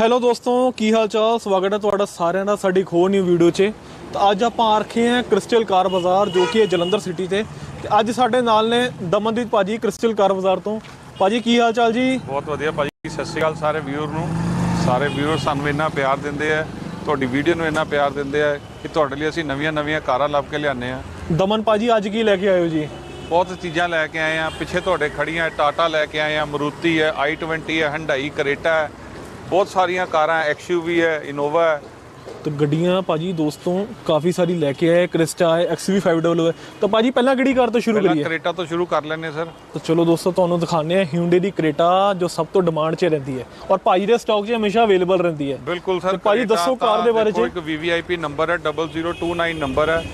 Hello ਦੋਸਤੋ ਕੀ ਹਾਲ ਚਾਲ ਸਵਾਗਤ ਹੈ ਤੁਹਾਡਾ ਸਾਰਿਆਂ ਦਾ ਸਾਡੀ ਖੋ ਨਿਊ ਵੀਡੀਓ 'ਚ। ਤਾਂ ਅੱਜ ਆਪਾਂ ਆ ਰੱਖੇ ਹਾਂ ਕ੍ਰਿਸਟਲ ਕਾਰ ਬਾਜ਼ਾਰ ਜੋ ਕਿ ਹੈ ਜਲੰਧਰ ਸਿਟੀ ਤੇ। ਤੇ ਅੱਜ ਸਾਡੇ ਨਾਲ ਨੇ ਦਮਨਦੀਪ ਭਾਜੀ ਕ੍ਰਿਸਟਲ ਕਾਰ ਬਾਜ਼ਾਰ ਤੋਂ। ਭਾਜੀ ਕੀ ਹਾਲ ਚਾਲ ਜੀ? ਬਹੁਤ ਵਧੀਆ ਭਾਜੀ ਸਤਿ ਸ਼੍ਰੀ ਅਕਾਲ ਸਾਰੇ ਵਿਊਅਰ ਨੂੰ। ਸਾਰੇ ਵਿਊਅਰ ਸਾਨੂੰ ਇੰਨਾ ਪਿਆਰ ਦਿੰਦੇ ਆ ਤੁਹਾਡੀ ਵੀਡੀਓ ਨੂੰ ਇੰਨਾ ਪਿਆਰ ਦਿੰਦੇ ਆ ਕਿ ਤੁਹਾਡੇ ਲਈ ਅਸੀਂ ਨਵੀਆਂ ਨਵੀਆਂ ਕਾਰਾਂ ਲੱਭ ਕੇ ਲਿਆਉਂਦੇ ਆ। ਦਮਨ ਭਾਜੀ ਅੱਜ ਕੀ ਲੈ ਕੇ ਆਏ ਹੋ ਜੀ? ਬਹੁਤ ਚੀਜ਼ਾਂ ਲੈ ਕੇ ਆਏ ਆ। ਪਿੱਛੇ ਤੁਹਾਡੇ ਖੜੀਆਂ ਟਾਟਾ ਲੈ ਕੇ ਆਏ ਆ ਮਰੂਤੀ ਹੈ i20 ਹੈ ਹੰਡਾਈ ਕਰੇਟਾ ਹੈ। ਬਹੁਤ ਸਾਰੀਆਂ ਕਾਰਾਂ ਐਕਸਯੂਵੀ ਹੈ ਇਨੋਵਾ ਹੈ। ਤੇ ਗੱਡੀਆਂ ਭਾਜੀ ਦੋਸਤੋ ਕਾਫੀ ਸਾਰੀ ਲੈ ਕੇ ਆਏ ਕ੍ਰਿਸਟਾ ਹੈ XV500 ਹੈ। ਤਾਂ ਭਾਜੀ ਪਹਿਲਾਂ ਕਿਹੜੀ ਕਾਰ ਤੋਂ ਸ਼ੁਰੂ ਕਰੀਏ? ਕਰੇਟਾ ਤੋਂ ਸ਼ੁਰੂ ਕਰ ਲੈਂਦੇ ਸਰ। ਤਾਂ ਚਲੋ ਦੋਸਤੋ ਤੁਹਾਨੂੰ ਦਿਖਾਉਂਦੇ ਆ ਹਿਊਂਡੇ ਦੀ ਕਰੇਟਾ ਜੋ ਸਭ ਤੋਂ ਡਿਮਾਂਡ 'ਚ ਰਹਿੰਦੀ ਹੈ। ਔਰ ਭਾਜੀ ਦੇ ਸਟਾਕ 'ਚ ਹਮੇਸ਼ਾ ਅਵੇਲੇਬਲ ਰਹਿੰਦੀ ਹੈ। ਬਿਲਕੁਲ ਸਰ ਭਾਜੀ ਦੱਸੋ ਕਾਰ ਦੇ ਬਾਰੇ ਚ। ਇੱਕ VVIP ਨੰਬਰ ਹੈ 0029 ਨੰਬਰ ਹੈ।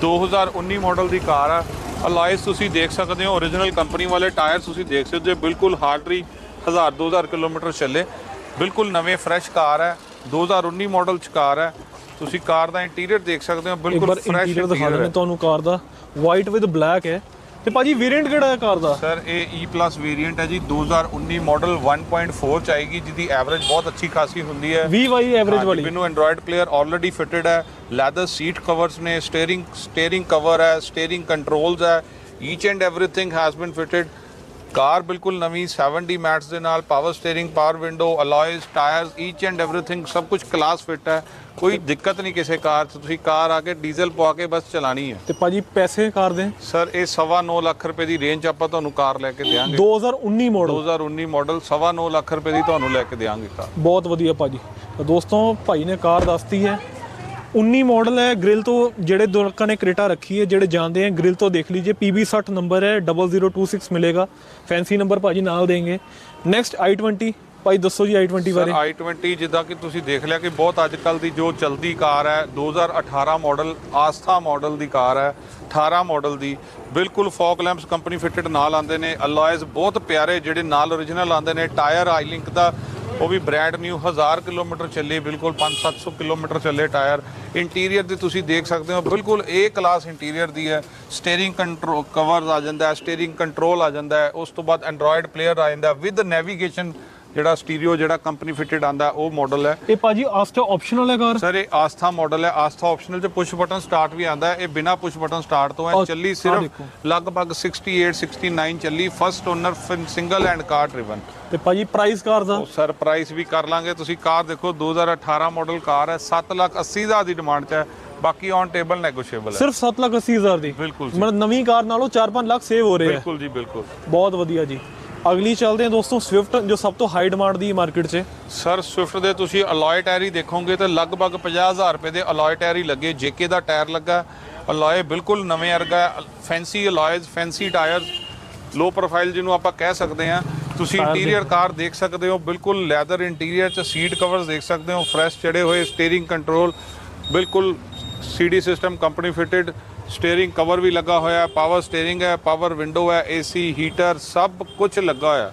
2019 ਮਾਡਲ ਦੀ ਕਾਰ ਹੈ ਅਲਾਈਸ ਤੁਸੀਂ ਦੇਖ ਸਕਦੇ ਹੋ origignal ਕੰਪਨੀ ਵਾਲੇ ਟਾਇਰ ਤੁਸੀਂ ਦੇਖ ਸਕਦੇ ਹੋ ਬਿਲਕੁਲ ਹਾਰਡਰੀ 1000 2000 ਕਿਲੋਮੀਟਰ ਚੱਲੇ। ਬਿਲਕੁਲ ਨਵੇਂ ਫਰੈਸ਼ ਕਾਰ ਹੈ। 2019 ਮਾਡਲ ਚ ਕਾਰ ਹੈ। ਤੁਸੀਂ ਕਾਰ ਦਾ ਇੰਟੀਰੀਅਰ ਦੇਖ ਸਕਦੇ ਹੋ। ਬਿਲਕੁਲ ਫਰੈਸ਼ ਇੰਟੀਰੀਅਰ ਦਿਖਾ ਦਿੰਦੇ ਤੁਹਾਨੂੰ ਕਾਰ ਦਾ। ਵਾਈਟ ਵਿਦ ਬਲੈਕ ਹੈ। ਤੇ ਭਾਜੀ ਵੇਰੀਐਂਟ ਕਿਹੜਾ ਹੈ ਕਾਰ ਦਾ? ਸਰ ਇਹ E+ ਵੇਰੀਐਂਟ ਹੈ ਜੀ। 2019 ਮਾਡਲ 1.4 ਚ ਆਏਗੀ ਜਿਹਦੀ ਐਵਰੇਜ ਬਹੁਤ ਅੱਛੀ ਖਾਸੀ ਹੁੰਦੀ ਹੈ। 20 ਵਾਈ ਐਵਰੇਜ ਵਾਲੀ। ਮੈਨੂੰ ਐਂਡਰੋਇਡ ਪਲੇਅਰ ਆਲਰੇਡੀ ਫਿਟਡ ਹੈ। ਲੈਦਰ ਸੀਟ ਕਵਰਸ ਨੇ ਸਟੀਅਰਿੰਗ ਸਟੀਅਰਿੰਗ ਕਵਰ ਹੈ ਸਟੀਅਰਿੰਗ ਕੰਟਰੋਲਸ ਹੈ। Each and everything has been fitted car ਬਿਲਕੁਲ ਨਵੀਂ 7D ਮੈਟਸ ਦੇ ਨਾਲ power steering power window alloys tyres each and everything ਸਭ ਕੁਝ ਕਲਾਸ ਫਿਟ ਹੈ। ਕੋਈ ਦਿੱਕਤ ਨਹੀਂ ਕਿਸੇ ਕਾਰ 'ਚ ਤੁਸੀਂ ਕਾਰ ਆ ਕੇ ਡੀਜ਼ਲ ਪਵਾ ਕੇ ਬਸ ਚਲਾਣੀ ਹੈ। ਤੇ ਭਾਜੀ ਪੈਸੇ ਕਾਰ ਦੇ? ਸਰ ਇਹ ਸਵਾ ਨੌ ਲੱਖ ਰੁਪਏ ਦੀ ਰੇਂਜ ਆਪਾਂ ਤੁਹਾਨੂੰ ਕਾਰ ਲੈ ਕੇ ਦੇਵਾਂਗੇ। 2019 ਮਾਡਲ 2019 ਮਾਡਲ ਸਵਾ ਨੌ ਲੱਖ ਰੁਪਏ ਦੀ ਤੁਹਾਨੂੰ ਲੈ ਕੇ ਦੇਵਾਂਗੇ ਕਾਰ। ਬਹੁਤ ਵਧੀਆ ਭਾਜੀ। ਤਾਂ ਦੋਸਤੋ ਭਾਈ ਨੇ ਕਾਰ ਦੱਸਤੀ ਹੈ। 19 ਮਾਡਲ ਹੈ ਗ੍ਰਿਲ ਤੋਂ ਜਿਹੜੇ ਲੋਕਾਂ ਨੇ ਕ੍ਰੇਟਾ ਰੱਖੀ ਹੈ ਜਿਹੜੇ ਜਾਣਦੇ ਹੈ ਗ੍ਰਿਲ ਤੋਂ ਦੇਖ ਲੀजिए PB60 ਨੰਬਰ ਹੈ 0026 ਮਿਲੇਗਾ। ਫੈਂਸੀ ਨੰਬਰ ਭਾਜੀ ਨਾਲ ਦੇਣਗੇ। ਨੈਕਸਟ i20 ਭਾਈ ਦੱਸੋ ਜੀ i20 ਬਾਰੇ। i20 ਜਿੱਦਾਂ ਕਿ ਤੁਸੀਂ ਦੇਖ ਲਿਆ ਕਿ ਬਹੁਤ ਅੱਜ ਕੱਲ ਦੀ ਜੋ ਚਲਦੀ ਕਾਰ ਹੈ 2018 ਮਾਡਲ ਆਸਥਾ ਮਾਡਲ ਦੀ ਕਾਰ ਹੈ 18 ਮਾਡਲ ਦੀ ਬਿਲਕੁਲ ਫੌਕ ਲੈਂਪਸ ਕੰਪਨੀ ਫਿਟਡ ਨਾਲ ਆਉਂਦੇ ਨੇ ਅਲੋਇਜ਼ ਬਹੁਤ ਪਿਆਰੇ ਜਿਹੜੇ ਨਾਲ origignal ਆਉਂਦੇ ਨੇ ਟਾਇਰ ਆਈਲਿੰਕ ਦਾ ਉਹ ਵੀ ਬ੍ਰੈਂਡ ਨਿਊ 1000 ਕਿਲੋਮੀਟਰ ਚੱਲੇ, ਬਿਲਕੁਲ 5-700 ਕਿਲੋਮੀਟਰ ਚੱਲੇ ਟਾਇਰ। ਇੰਟੀਰੀਅਰ ਦੀ ਤੁਸੀਂ ਦੇਖ ਸਕਦੇ ਹੋ, ਬਿਲਕੁਲ ਏ ਕਲਾਸ ਇੰਟੀਰੀਅਰ ਦੀ ਹੈ। ਸਟੀਅਰਿੰਗ ਕੰਟਰੋਲ ਕਵਰਸ ਆ ਜਾਂਦਾ ਹੈ ਸਟੀਅਰਿੰਗ ਕੰਟਰੋਲ ਆ ਜਾਂਦਾ ਹੈ। ਉਸ ਤੋਂ ਬਾਅਦ ਐਂਡਰੋਇਡ ਪਲੇਅਰ ਆ ਜਾਂਦਾ ਵਿਦ ਨੈਵੀਗੇਸ਼ਨ ਜਿਹੜਾ ਸਟੀਰੀਓ ਜਿਹੜਾ ਕੰਪਨੀ ਫਿਟਡ ਆਂਦਾ ਉਹ ਮਾਡਲ ਹੈ। ਇਹ ਭਾਜੀ ਆਸਟਾ ਆਪਸ਼ਨਲ ਹੈ ਕਾਰ ਸਰ ਇਹ ਆਸਥਾ ਮਾਡਲ ਹੈ। ਆਸਥਾ ਆਪਸ਼ਨਲ ਚ ਪੁਸ਼ ਬਟਨ ਸਟਾਰਟ ਵੀ ਆਂਦਾ ਇਹ ਬਿਨਾ ਪੁਸ਼ ਬਟਨ ਸਟਾਰਟ ਤੋਂ ਹੈ। ਚੱਲੀ ਸਿਰਫ। ਲਗਭਗ 68 69 ਚੱਲੀ। First owner single hand car driven ਤੇ ਭਾਜੀ ਪ੍ਰਾਈਸ ਕਾਰ ਦਾ ਸਰ ਪ੍ਰਾਈਸ ਵੀ ਕਰ ਲਾਂਗੇ। ਤੁਸੀਂ ਕਾਰ ਦੇਖੋ 2018 ਮਾਡਲ ਕਾਰ ਹੈ। 7 ਲੱਖ 80 ਹਜ਼ਾਰ ਦੀ ਡਿਮਾਂਡ 'ਚ ਹੈ। ਬਾਕੀ ਔਨ ਟੇਬਲ ਨੈਗੋਸ਼ੀਏਬਲ ਹੈ। ਸਿਰਫ 7 ਲੱਖ 80 ਹਜ਼ਾਰ ਦੀ? ਬਿਲਕੁਲ। ਮਤਲਬ ਨਵੀਂ ਕਾਰ ਨਾਲੋਂ 4-5 ਲੱਖ ਸੇਵ ਹੋ ਰਹੇ ਬਿਲਕੁਲ ਜੀ ਬਿਲਕੁਲ। ਬਹੁਤ ਵਧੀਆ ਜੀ। ਅਗਲੀ ਚੱਲਦੇ ਹਾਂ ਦੋਸਤੋ ਸਵਿਫਟ ਜੋ ਸਭ ਤੋਂ ਹਾਈ ਡਿਮਾਂਡ ਦੀ ਮਾਰਕੀਟ 'ਚ। ਸਰ ਸਵਿਫਟ ਦੇ ਤੁਸੀਂ ਅਲੋਏ ਟਾਇਰ ਹੀ ਦੇਖੋਗੇ ਤਾਂ ਲਗਭਗ 50000 ਰੁਪਏ ਦੇ ਅਲੋਏ ਟਾਇਰ ਹੀ ਲੱਗੇ। ਜੇਕੇ ਦਾ ਟਾਇਰ ਲੱਗਾ ਅਲੋਏ ਬਿਲਕੁਲ ਨਵੇਂ ਵਰਗਾ fancy alloys fancy tyre low profile ਜਿਹਨੂੰ ਆਪਾਂ ਕਹਿ ਸਕਦੇ ਹਾਂ। ਤੁਸੀਂ ਇੰਟੀਰੀਅਰ ਕਾਰ ਦੇਖ ਸਕਦੇ ਹੋ ਬਿਲਕੁਲ ਲੈਦਰ ਇੰਟੀਰੀਅਰ ਚ ਸੀਟ ਕਵਰਸ ਦੇਖ ਸਕਦੇ ਹੋ ਫਰੈਸ਼ ਚੜੇ ਹੋਏ ਸਟੀਅਰਿੰਗ ਕੰਟਰੋਲ ਬਿਲਕੁਲ CD system company fitted steering cover ਵੀ ਲੱਗਾ ਹੋਇਆ ਹੈ ਪਾਵਰ ਸਟੀਅਰਿੰਗ ਹੈ ਪਾਵਰ ਵਿੰਡੋ ਹੈ ਏਸੀ ਹੀਟਰ ਸਭ ਕੁਝ ਲੱਗਾ ਹੋਇਆ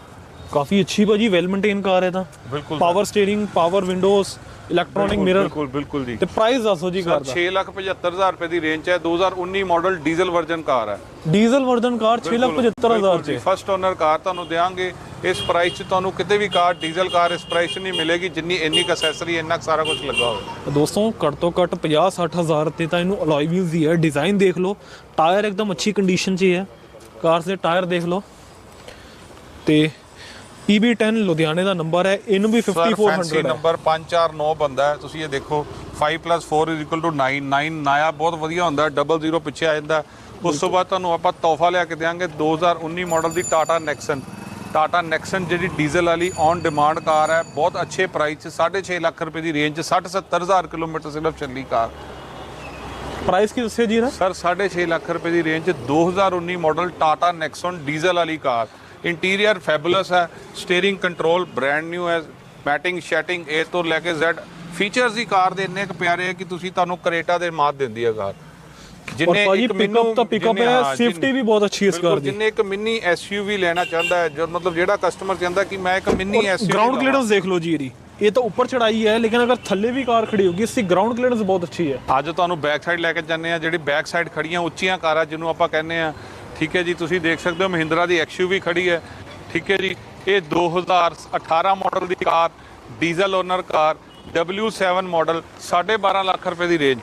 ਕਾਫੀ ਅੱਛੀ ਭਾਜੀ ਵੈਲ ਮੇਨਟੇਨ ਕਾਰ ਹੈ ਤਾਂ। ਬਿਲਕੁਲ power steering power windows electronic mirror ਬਿਲਕੁਲ ਬਿਲਕੁਲ ਜੀ। ਤੇ ਪ੍ਰਾਈਸ ਦੱਸੋ ਜੀ ਕਾਰ ਦਾ। 675000 ਰੁਪਏ ਦੀ ਰੇਂਜ 'ਚ ਹੈ 2019 ਮਾਡਲ ਡੀਜ਼ਲ ਵਰਜ਼ਨ ਕਾਰ ਹੈ। ਡੀਜ਼ਲ ਵਰਜ਼ਨ ਕਾਰ 675000 ਚ। ਫਸਟ ਓਨਰ ਕਾਰ ਤੁਹਾਨੂੰ ਦੇਵਾਂਗੇ ਇਸ ਪ੍ਰਾਈਸ 'ਚ ਤੁਹਾਨੂੰ ਕਿਤੇ ਵੀ ਕਾਰ ਡੀਜ਼ਲ ਕਾਰ ਇਸ ਪ੍ਰਾਈਸ 'ਚ ਨਹੀਂ ਮਿਲੇਗੀ ਜਿੰਨੀ ਇੰਨੀ ਕੁ ਅਸੈਸਰੀ ਇੰਨਾ ਕੁ ਸਾਰਾ ਕੁਝ ਲੱਗਾ ਹੋਵੇ। ਦੋਸਤੋ ਘੱਟ ਤੋਂ ਘੱਟ 50 60000 ਤੇ ਤਾਂ ਇਹਨੂੰ ਅਲੋਈ ਵੀਲਸ ਦੀ ਹੈ। ਡਿਜ਼ਾਈਨ ਦੇਖ ਲਓ ਟਾਇਰ ਇੱਕਦਮ ਅੱਛੀ ਕੰਡੀਸ਼ਨ 'ਚ ਹੀ ਹੈ। ਕਾਰਸ ਦੇ ਟਾਇਰ ਦੇਖ ਲਓ। ਤੇ PB10 ਲੁਧਿਆਣੇ ਦਾ ਨੰਬਰ ਹੈ ਇਹਨੂੰ ਵੀ ਸਰ ਫੈਂਸੀ 5400 ਹੈ। ਨੰਬਰ 549 ਬੰਦਾ ਹੈ। ਤੁਸੀਂ ਇਹ ਦੇਖੋ 5 4 9 9 ਨਾਇਆ ਬਹੁਤ ਵਧੀਆ ਹੁੰਦਾ ਹੈ 00 ਪਿੱਛੇ ਆ ਜਾਂਦਾ। ਉਸ ਤੋਂ ਬਾਅਦ ਤੁਹਾਨੂੰ ਆਪਾਂ ਤੋਹਫਾ ਲਿਆ ਕੇ ਦੇਵਾਂਗੇ 2019 ਮਾਡਲ ਦੀ ਟਾਟਾ ਨੈਕਸਨ ਟਾਟਾ ਨੈਕਸਨ ਜਿਹੜੀ ਡੀਜ਼ਲ ਵਾਲੀ ਔਨ ਡਿਮਾਂਡ ਕਾਰ ਹੈ ਬਹੁਤ ਅੱਛੇ ਪ੍ਰਾਈਸ 'ਚ 6.5 ਲੱਖ ਰੁਪਏ ਦੀ ਰੇਂਜ 'ਚ 60 70000 ਕਿਲੋਮੀਟਰ ਸਿਰਫ ਚੱਲੀ ਕਾਰ। ਪ੍ਰਾਈਸ ਕੀ ਦੱਸਿਆ ਜੀ ਇਹਦਾ? ਸਰ 6.5 ਲੱਖ ਰੁਪਏ ਦੀ ਰੇਂਜ 'ਚ 2019 ਮਾਡਲ ਟਾਟਾ ਨੈਕਸਨ ਡੀਜ਼ਲ ਵਾਲੀ ਕਾਰ। ਇੰਟੀਰੀਅਰ ਫੈਬੂਲਸ ਹੈ ਸਟੀਅਰਿੰਗ ਕੰਟਰੋਲ ਬ੍ਰਾਂਡ ਨਿਊ ਹੈ ਮੈਟਿੰਗ ਸ਼ੈਟਿੰਗ A ਤੋਂ ਲੈ ਕੇ Z ਫੀਚਰਸ ਦੀ ਕਾਰ ਦੇ ਇੰਨੇ ਕੁ ਪਿਆਰੇ ਹੈ ਕਿ ਤੁਸੀਂ ਤੁਹਾਨੂੰ ਕਰੇਟਾ ਦੇ ਮਾਤ ਦਿੰਦੀ ਹੈ ਕਾਰ। ਜਿੰਨੇ ਇੱਕ ਪਿਕਅਪ ਤਾਂ ਪਿਕਅਪ ਹੈ ਸੇਫਟੀ ਵੀ ਬਹੁਤ ਅੱਛੀ ਇਸ ਕਾਰ ਦੀ। ਜਿੰਨੇ ਇੱਕ ਮਿੰਨੀ ਐਸਯੂਵੀ ਲੈਣਾ ਚਾਹੁੰਦਾ ਹੈ ਜੋ ਮਤਲਬ ਜਿਹੜਾ ਕਸਟਮਰ ਚਾਹੁੰਦਾ ਕਿ ਮੈਂ ਇੱਕ ਮਿੰਨੀ ਐਸਯੂਵੀ ਗਰਾਊਂਡ ਕਲੀਅਰੈਂਸ ਦੇਖ ਲਓ ਜੀ ਇਹਦੀ। ਇਹ ਤਾਂ ਉੱਪਰ ਚੜਾਈ ਹੈ ਲੇਕਿਨ ਅਗਰ ਥੱਲੇ ਵੀ ਕਾਰ ਖੜੀ ਹੋਗੀ ਇਸ ਗਰਾਊਂਡ ਕਲੀਅਰੈਂਸ ਬਹੁਤ ਅੱਛੀ ਹੈ। ਅੱਜ ਤੁਹਾਨੂੰ ਬੈਕ ਸਾਈਡ ਲੈ ਕੇ ਜਾਂਦੇ ਆ ਜਿਹੜੀ ਬੈਕ ਸਾਈਡ ਖੜੀਆਂ ਉੱਚੀਆਂ ਕਾਰਾਂ ਜਿਹਨੂੰ ਆਪਾਂ ਕਹਿੰਦੇ ਆ ਠੀਕ ਹੈ ਜੀ ਤੁਸੀਂ ਦੇਖ ਸਕਦੇ ਹੋ ਮਹਿੰਦਰਾ ਦੀ ਐਕਸਯੂਵੀ ਖੜੀ ਹੈ ਠੀਕ ਹੈ ਜੀ। ਇਹ 2018 ਮਾਡਲ ਦੀ car diesel owner car W7 model 12.5 lakh ਰੁਪਏ ਦੀ ਰੇਂਜ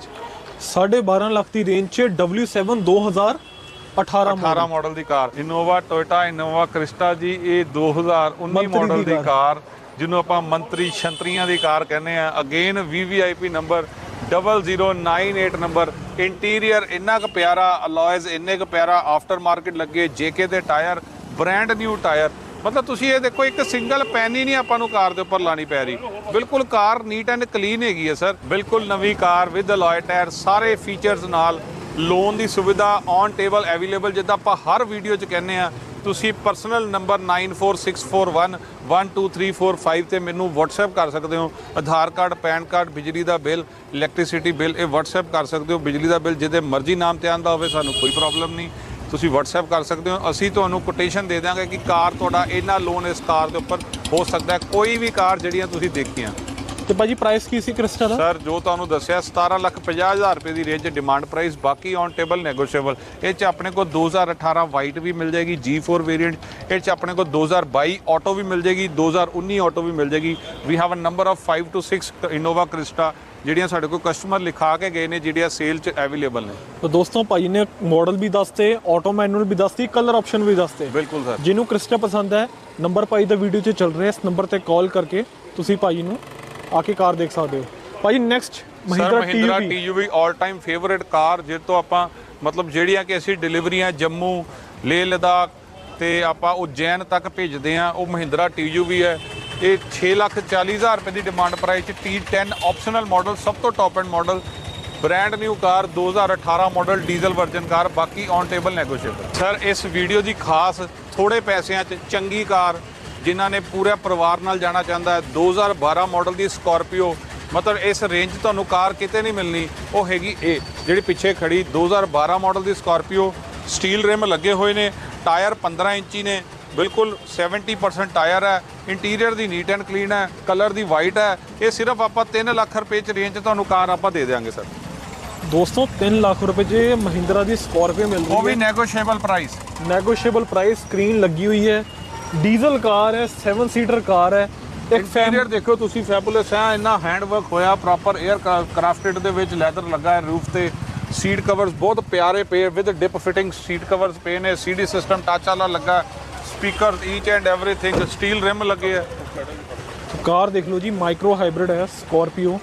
12.5 ਲੱਖ ਦੀ ਰੇਂਜ 'ਚ W7 2018 18 ਮਾਡਲ ਦੀ। Car. Innova Toyota Innova Crysta ਜੀ ਇਹ 2019 ਮੰਤਰੀ ਦੀ ਮਾਡਲ ਦੀ ਕਾਰ। ਕਾਰ ਜਿਹਨੂੰ ਆਪਾਂ ਮੰਤਰੀ ਸ਼ੰਤਰੀਆਂ ਦੀ ਕਾਰ ਕਹਿੰਦੇ ਆ again VVIP number 0098 number interior ਇੰਨਾ ਕੁ ਪਿਆਰਾ ਅਲੋਇਜ਼ ਇੰਨੇ ਕੁ ਪਿਆਰਾ ਆਫਟਰ ਮਾਰਕੀਟ ਲੱਗੇ JK ਦੇ ਟਾਇਰ ਬ੍ਰਾਂਡ ਨਿਊ ਟਾਇਰ ਮਤਲਬ ਤੁਸੀਂ ਇਹ ਦੇਖੋ, ਇੱਕ ਸਿੰਗਲ ਪੈਨ ਹੀ ਨਹੀਂ ਆਪਾਂ ਨੂੰ ਕਾਰ ਦੇ ਉੱਪਰ ਲਾਣੀ ਪੈ ਰਹੀ। ਬਿਲਕੁਲ ਕਾਰ ਨੀਟ ਐਂਡ ਕਲੀਨ ਹੈਗੀ ਹੈ ਸਰ ਬਿਲਕੁਲ ਨਵੀਂ ਕਾਰ ਵਿਦ ਅਲੋਏ ਟਾਇਰ ਸਾਰੇ ਫੀਚਰਸ ਨਾਲ ਲੋਨ ਦੀ ਸੁਵਿਧਾ ਔਨ ਟੇਬਲ ਅਵੇਲੇਬਲ ਜਿੱਦਾਂ ਆਪਾਂ ਹਰ ਵੀਡੀਓ 'ਚ ਕਹਿੰਦੇ ਆ ਤੁਸੀਂ ਪਰਸਨਲ ਨੰਬਰ 9464111234 ਤੇ ਮੈਨੂੰ WhatsApp ਕਰ ਸਕਦੇ ਹੋ। ਆਧਾਰ ਕਾਰਡ ਪੈਨ ਕਾਰਡ ਬਿਜਲੀ ਦਾ ਬਿੱਲ ਇਲੈਕਟ੍ਰਿਸਿਟੀ ਬਿੱਲ ਇਹ WhatsApp ਕਰ ਸਕਦੇ ਹੋ। ਬਿਜਲੀ ਦਾ ਬਿੱਲ ਜਿਹਦੇ ਮਰਜ਼ੀ ਨਾਮ ਤੇ ਆਂਦਾ ਹੋਵੇ, ਸਾਨੂੰ ਕੋਈ ਪ੍ਰੋਬਲਮ ਨਹੀਂ। ਤੁਸੀਂ WhatsApp ਕਰ ਸਕਦੇ ਹੋ। ਅਸੀਂ ਤੁਹਾਨੂੰ ਕੋਟੇਸ਼ਨ ਦੇ ਦਾਂਗੇ ਕਿ ਕਾਰ ਤੁਹਾਡਾ ਇੰਨਾ ਲੋਨ ਇਸ ਕਾਰ ਦੇ ਉੱਪਰ ਹੋ ਸਕਦਾ ਕੋਈ ਵੀ ਕਾਰ ਜਿਹੜੀਆਂ ਤੁਸੀਂ ਦੇਖੀਆਂ। ਤੇ ਭਾਜੀ ਪ੍ਰਾਈਸ ਕੀ ਸੀ ਕ੍ਰਿਸਟਾ ਦਾ ਸਰ ਜੋ ਤੁਹਾਨੂੰ ਦੱਸਿਆ 17 ਲੱਖ 50 ਹਜ਼ਾਰ ਰੁਪਏ ਦੀ ਰੇਂਜ ਡਿਮਾਂਡ ਪ੍ਰਾਈਸ ਬਾਕੀ ਔਨ ਟੇਬਲ ਨੈਗੋਸ਼ੀਏਬਲ ਇਹ ਚ ਆਪਣੇ ਕੋਲ 2018 ਵਾਈਟ ਵੀ ਮਿਲ ਜਾਏਗੀ G4 ਵੇਰੀਐਂਟ ਇਹ ਚ ਆਪਣੇ ਕੋਲ 2022 ਆਟੋ ਵੀ ਮਿਲ ਜਾਏਗੀ 2019 ਆਟੋ ਵੀ ਮਿਲ ਜਾਏਗੀ। We have a number of 5 to 6 Innova Crysta ਜਿਹੜੀਆਂ ਸਾਡੇ ਕੋਲ ਕਸਟਮਰ ਲਿਖਾ ਕੇ ਗਏ ਨੇ ਜਿਹੜੀਆਂ ਸੇਲ 'ਚ ਅਵੇਲੇਬਲ ਨੇ। ਤਾਂ ਦੋਸਤੋ ਭਾਈ ਨੇ ਮਾਡਲ ਵੀ ਦੱਸਤੇ ਆਟੋ ਮੈਨੂਅਲ ਵੀ ਦੱਸਤੀ ਕਲਰ ਆਪਸ਼ਨ ਵੀ ਦੱਸਤੇ। ਬਿਲਕੁਲ ਸਰ ਜਿਹਨੂੰ ਕ੍ਰਿਸਟਾ ਪਸੰਦ ਹੈ ਨੰਬਰ ਭਾਈ ਦਾ ਵੀਡੀਓ 'ਚ ਚੱਲ ਰਿਹਾ ਇਸ ਨੰਬਰ ਤੇ ਕਾਲ ਕਰਕੇ ਤੁਸੀਂ ਭਾਈ ਨੂੰ ਆ ਕੇ ਕਾਰ ਦੇਖ ਸਕਦੇ ਹੋ। ਭਾਈ next Mahindra Mahindra TUV TUV all time favourite car ਜਿਹ ਤੋਂ ਆਪਾਂ ਮਤਲਬ ਜਿਹੜੀਆਂ ਕਿ ਅਸੀਂ ਡਿਲੀਵਰੀਆਂ ਜੰਮੂ ਲੇਹ ਲਦਾਖ ਤੇ ਆਪਾਂ ਉਜੈਨ ਤੱਕ ਭੇਜਦੇ ਆ ਉਹ ਮਹਿੰਦਰਾ TUV ਹੈ। ਇਹ 6 ਲੱਖ 40 ਹਜ਼ਾਰ ਰੁਪਏ ਦੀ ਡਿਮਾਂਡ ਪ੍ਰਾਈਸ ਚ T10 ਆਪਸ਼ਨਲ ਮਾਡਲ ਸਭ ਤੋਂ top end model brand new car 2018 model diesel version car ਬਾਕੀ ਔਨ ਟੇਬਲ ਨੈਗੋਸ਼ੀਏਬਲ ਸਰ ਇਸ ਵੀਡੀਓ ਦੀ ਖਾਸ ਥੋੜੇ ਪੈਸਿਆਂ 'ਚ ਚੰਗੀ ਕਾਰ, ਜਿਨ੍ਹਾਂ ਨੇ ਪੂਰੇ ਪਰਿਵਾਰ ਨਾਲ ਜਾਣਾ ਚਾਹੁੰਦਾ ਹੈ 2012 ਮਾਡਲ ਦੀ ਸਕਾਰਪੀਓ ਮਤਲਬ ਇਸ ਰੇਂਜ 'ਚ ਤੁਹਾਨੂੰ ਕਾਰ ਕਿਤੇ ਨਹੀਂ ਮਿਲਣੀ, ਉਹ ਹੈਗੀ ਇਹ ਜਿਹੜੀ ਪਿੱਛੇ ਖੜੀ 2012 ਮਾਡਲ ਦੀ ਸਕਾਰਪੀਓ ਸਟੀਲ ਰਿਮ ਲੱਗੇ ਹੋਏ ਨੇ ਟਾਇਰ 15 ਇੰਚੀ ਨੇ ਬਿਲਕੁਲ 70% ਟਾਇਰ ਹੈ ਇੰਟੀਰੀਅਰ ਦੀ ਨੀਟ ਐਂਡ ਕਲੀਨ ਹੈ ਕਲਰ ਦੀ ਵਾਈਟ ਹੈ। ਇਹ ਸਿਰਫ ਆਪਾਂ 3 ਲੱਖ ਰੁਪਏ ਚ ਰੇਂਜ ਤੁਹਾਨੂੰ ਕਾਰ ਆਪਾਂ ਦੇ ਦੇਵਾਂਗੇ ਸਰ ਦੋਸਤੋ 3 ਲੱਖ ਰੁਪਏ 'ਚ ਮਹਿੰਦਰਾ ਦੀ ਸਕਾਰਪੀਓ ਮਿਲ ਉਹ ਵੀ ਹੈ। Negotiable price negotiable price screen ਲੱਗੀ ਹੋਈ ਹੈ। ਡੀਜ਼ਲ ਕਾਰ ਹੈ 7 ਸੀਟਰ ਕਾਰ ਹੈ। ਇੱਕ ਫੈਮ ਇੰਟੀਰੀਅਰ ਦੇਖੋ ਤੁਸੀਂ ਫੈਬੂਲਸ ਹੈ। ਇੰਨਾ ਹੈਂਡ ਵਰਕ ਹੋਇਆ ਪ੍ਰੋਪਰ 에ਅਰ ਕਰਾਫਟਡ ਦੇ ਵਿੱਚ ਲੈਦਰ ਲੱਗਾ ਹੈ ਰੂਫ ਤੇ ਸੀਟ ਕਵਰਸ ਬਹੁਤ ਪਿਆਰੇ ਪਏ with dip fitting seat covers ਪਏ ਨੇ ਸੀਡੀ ਸਿਸਟਮ ਟੱਚ ਵਾਲਾ ਲੱਗਾ speaker each and everything steel rim ਲੱਗੇ ਹੈ ਕਾਰ ਦੇਖ ਲਓ ਜੀ ਮਾਈਕਰੋ ਹਾਈਬ੍ਰਿਡ ਹੈ Scorpio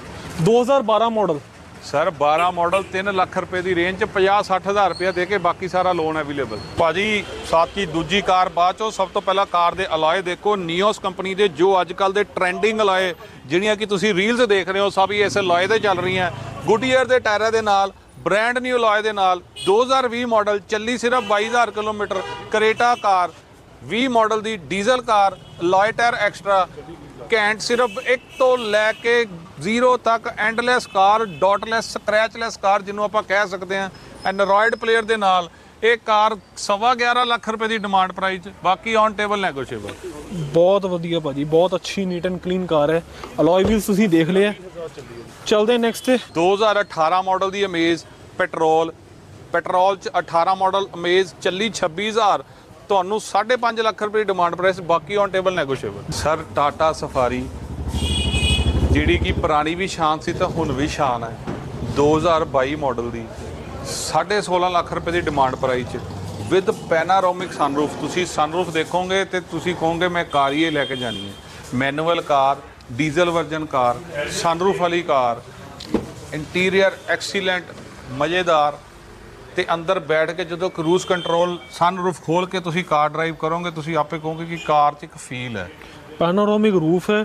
2012 model sir 12 model 3 lakh ਰੁਪਏ ਦੀ ਰੇਂਜ ਚ 50 60 ਹਜ਼ਾਰ ਰੁਪਏ ਦੇ ਕੇ ਬਾਕੀ ਸਾਰਾ ਲੋਨ ਅਵੇਲੇਬਲ ਭਾਜੀ ਸਾਥ ਦੂਜੀ ਕਾਰ ਬਾਅਦ ਚੋਂ ਸਭ ਤੋਂ ਪਹਿਲਾਂ ਕਾਰ ਦੇ ਅਲਾਏ ਦੇਖੋ ਨੀਓਸ ਕੰਪਨੀ ਦੇ ਜੋ ਅੱਜ ਕੱਲ ਦੇ ਟ੍ਰੈਂਡਿੰਗ ਅਲਾਏ ਜਿਹੜੀਆਂ ਕਿ ਤੁਸੀਂ ਰੀਲਸ ਦੇਖ ਰਹੇ ਹੋ ਸਭ ਹੀ ਇਸ ਅਲਾਏ ਦੇ ਚੱਲ ਰਹੀਆਂ। ਗੁੱਡੀਅਰ ਦੇ ਟਾਇਰਾਂ ਦੇ ਨਾਲ ਬ੍ਰਾਂਡ ਨਿਊ ਅਲਾਏ ਦੇ ਨਾਲ 2020 ਮਾਡਲ ਚੱਲੀ ਸਿਰਫ 22000 ਕਿਲੋਮੀਟਰ ਕਰੇਟਾ ਕਾਰ 20 ਮਾਡਲ ਦੀ diesel car alloy tyre extra ਘੈਂਟ ਸਿਰਫ 1 ਤੋਂ ਲੈ ਕੇ 0 ਤੱਕ ਐਂਡਲੈਸ ਕਾਰ ਡਾਟਲੈਸ ਸਕ੍ਰੈਚਲੈਸ ਕਾਰ ਜਿਹਨੂੰ ਆਪਾਂ ਕਹਿ ਸਕਦੇ ਹਾਂ। ਐਂਡਰੋਇਡ ਪਲੇਅਰ ਦੇ ਨਾਲ ਇਹ ਕਾਰ ਸਵਾ 11 ਲੱਖ ਰੁਪਏ ਦੀ ਡਿਮਾਂਡ ਪ੍ਰਾਈਸ ਬਾਕੀ ਔਨ ਟੇਬਲ ਨੈਗੋਸ਼ੀਏਬਲ ਬਹੁਤ ਵਧੀਆ ਭਾਜੀ ਬਹੁਤ ਅੱਛੀ ਨੀਟ ਐਂਡ ਕਲੀਨ ਕਾਰ ਹੈ। ਅਲੋਏ ਵੀਲਸ ਤੁਸੀਂ ਦੇਖ ਲਿਆ ਚਲਦੇ ਨੈਕਸਟ 2018 ਮਾਡਲ ਦੀ ਅਮੇਜ਼ ਪੈਟਰੋਲ ਪੈਟਰੋਲ ਚ 18 ਮਾਡਲ ਅਮੇਜ਼ ਚੱਲੀ 26000 ਤੁਹਾਨੂੰ 5.5 ਲੱਖ ਰੁਪਏ ਦੀ ਡਿਮਾਂਡ ਪ੍ਰਾਈਸ ਬਾਕੀ on table negotiable sir Tata Safari ਜਿਹੜੀ ਕਿ ਪੁਰਾਣੀ ਵੀ ਸ਼ਾਨ ਸੀ ਤਾਂ ਹੁਣ ਵੀ ਸ਼ਾਨ ਹੈ। 2022 ਮਾਡਲ ਦੀ 16.5 ਲੱਖ ਰੁਪਏ ਦੀ ਡਿਮਾਂਡ ਪ੍ਰਾਈਸ ਚ। ਵਿਦ ਪੈਨਾਰੋਮਿਕ ਸਨਰੂਫ ਤੁਸੀਂ ਸਨਰੂਫ ਦੇਖੋਗੇ ਤੇ ਤੁਸੀਂ ਕਹੋਗੇ, ਮੈਂ ਕਾਰ ਹੀ ਇਹ ਲੈ ਕੇ ਜਾਣੀ ਹੈ। Manual car diesel version car sunroof ਵਾਲੀ ਕਾਰ ਇੰਟੀਰੀਅਰ ਐਕਸੀਲੈਂਟ ਮਜ਼ੇਦਾਰ। ਤੇ ਅੰਦਰ ਬੈਠ ਕੇ ਜਦੋਂ ਕਰੂਜ਼ ਕੰਟਰੋਲ ਸਨਰੂਫ ਖੋਲ ਕੇ ਤੁਸੀਂ ਕਾਰ ਡਰਾਈਵ ਕਰੋਗੇ ਤੁਸੀਂ ਆਪੇ ਕਹੋਗੇ ਕਿ ਕਾਰ 'ਚ ਇੱਕ ਫੀਲ ਹੈ। ਪੈਨੋਰਾਮਿਕ ਰੂਫ ਹੈ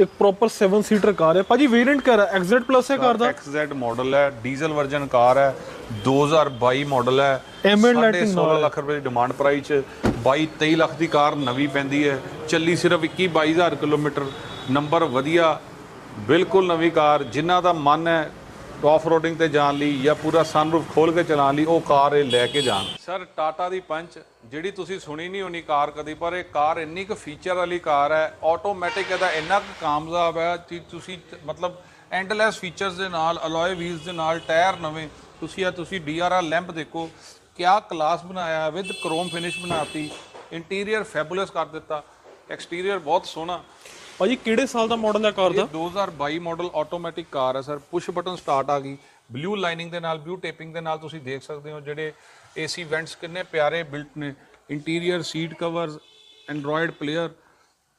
ਇੱਕ ਪ੍ਰੋਪਰ 7 ਸੀਟਰ ਕਾਰ ਹੈ। ਭਾਜੀ ਵੇਰੀਐਂਟ ਕਰ ਹੈ? ਐਗਜ਼ੈਟ ਪਲੱਸ ਹੈ ਕਾਰ ਦਾ? XZ ਮਾਡਲ ਹੈ ਡੀਜ਼ਲ ਵਰਜਨ ਕਾਰ ਹੈ 2022 ਮਾਡਲ ਹੈ। Ambient lighting 16 ਨਾਲ। ਲੱਖ ਰੁਪਏ ਦੀ ਡਿਮਾਂਡ ਪ੍ਰਾਈਸ 22 23 ਲੱਖ ਦੀ ਕਾਰ ਨਵੀਂ ਪੈਂਦੀ ਹੈ। ਚੱਲੀ ਸਿਰਫ 21 22000 ਕਿਲੋਮੀਟਰ। ਨੰਬਰ ਵਧੀਆ ਬਿਲਕੁਲ ਨਵੀਂ ਕਾਰ। ਜਿਨ੍ਹਾਂ ਦਾ ਮਨ ਹੈ ਆਫ ਰੋਡਿੰਗ ਤੇ ਜਾਣ ਲਈ ਜਾਂ ਪੂਰਾ ਸਨਰੂਫ ਖੋਲ ਕੇ ਚਲਾਉਣ ਲਈ ਉਹ ਕਾਰ ਇਹ ਲੈ ਕੇ ਜਾਣ। ਸਰ ਟਾਟਾ ਦੀ ਪੰਚ, ਜਿਹੜੀ ਤੁਸੀਂ ਸੁਣੀ ਨਹੀਂ ਹੋਣੀ ਕਾਰ ਕਦੀ, ਪਰ ਇਹ ਕਾਰ ਇੰਨੀ ਕੁ ਫੀਚਰ ਵਾਲੀ ਕਾਰ ਹੈ ਆਟੋਮੈਟਿਕ ਇਹਦਾ ਇੰਨਾ ਕੁ ਕਾਮਯਾਬ ਹੈ ਕਿ ਤੁਸੀਂ ਮਤਲਬ ਐਂਡਲੈਸ ਫੀਚਰਸ ਦੇ ਨਾਲ ਅਲੋਏ ਵੀਲਸ ਦੇ ਨਾਲ, ਟਾਇਰ ਨਵੇਂ, ਤੁਸੀਂ ਆ, ਤੁਸੀਂ ਡੀਆਰਆਰ ਲੈਂਪ ਦੇਖੋ, ਕਿਆ ਕਲਾਸ ਬਣਾਇਆ ਵਿਦ ਕ੍ਰੋਮ ਫਿਨਿਸ਼ ਬਣਾਤੀ ਇੰਟੀਰੀਅਰ ਫੈਬੂਲਸ ਕਰ ਦਿੱਤਾ ਐਕਸਟੀਰੀਅਰ ਬਹੁਤ ਸੋਹਣਾ। ਭਾਜੀ ਕਿਹੜੇ ਸਾਲ ਦਾ ਮਾਡਲ ਹੈ ਕਾਰ ਇਹ ਦਾ 2022 ਮਾਡਲ ਆਟੋਮੈਟਿਕ ਕਾਰ ਹੈ ਸਰ। ਪੁਸ਼ ਬਟਨ ਸਟਾਰਟ ਆ ਗਈ। ਬਲੂ ਲਾਈਨਿੰਗ ਦੇ ਨਾਲ ਬਲੂ ਟੇਪਿੰਗ ਦੇ ਨਾਲ ਤੁਸੀਂ ਦੇਖ ਸਕਦੇ ਹੋ ਜਿਹੜੇ ਏਸੀ ਵੈਂਟਸ ਕਿੰਨੇ ਪਿਆਰੇ ਬਿਲਟ ਨੇ। Interior seat covers Android player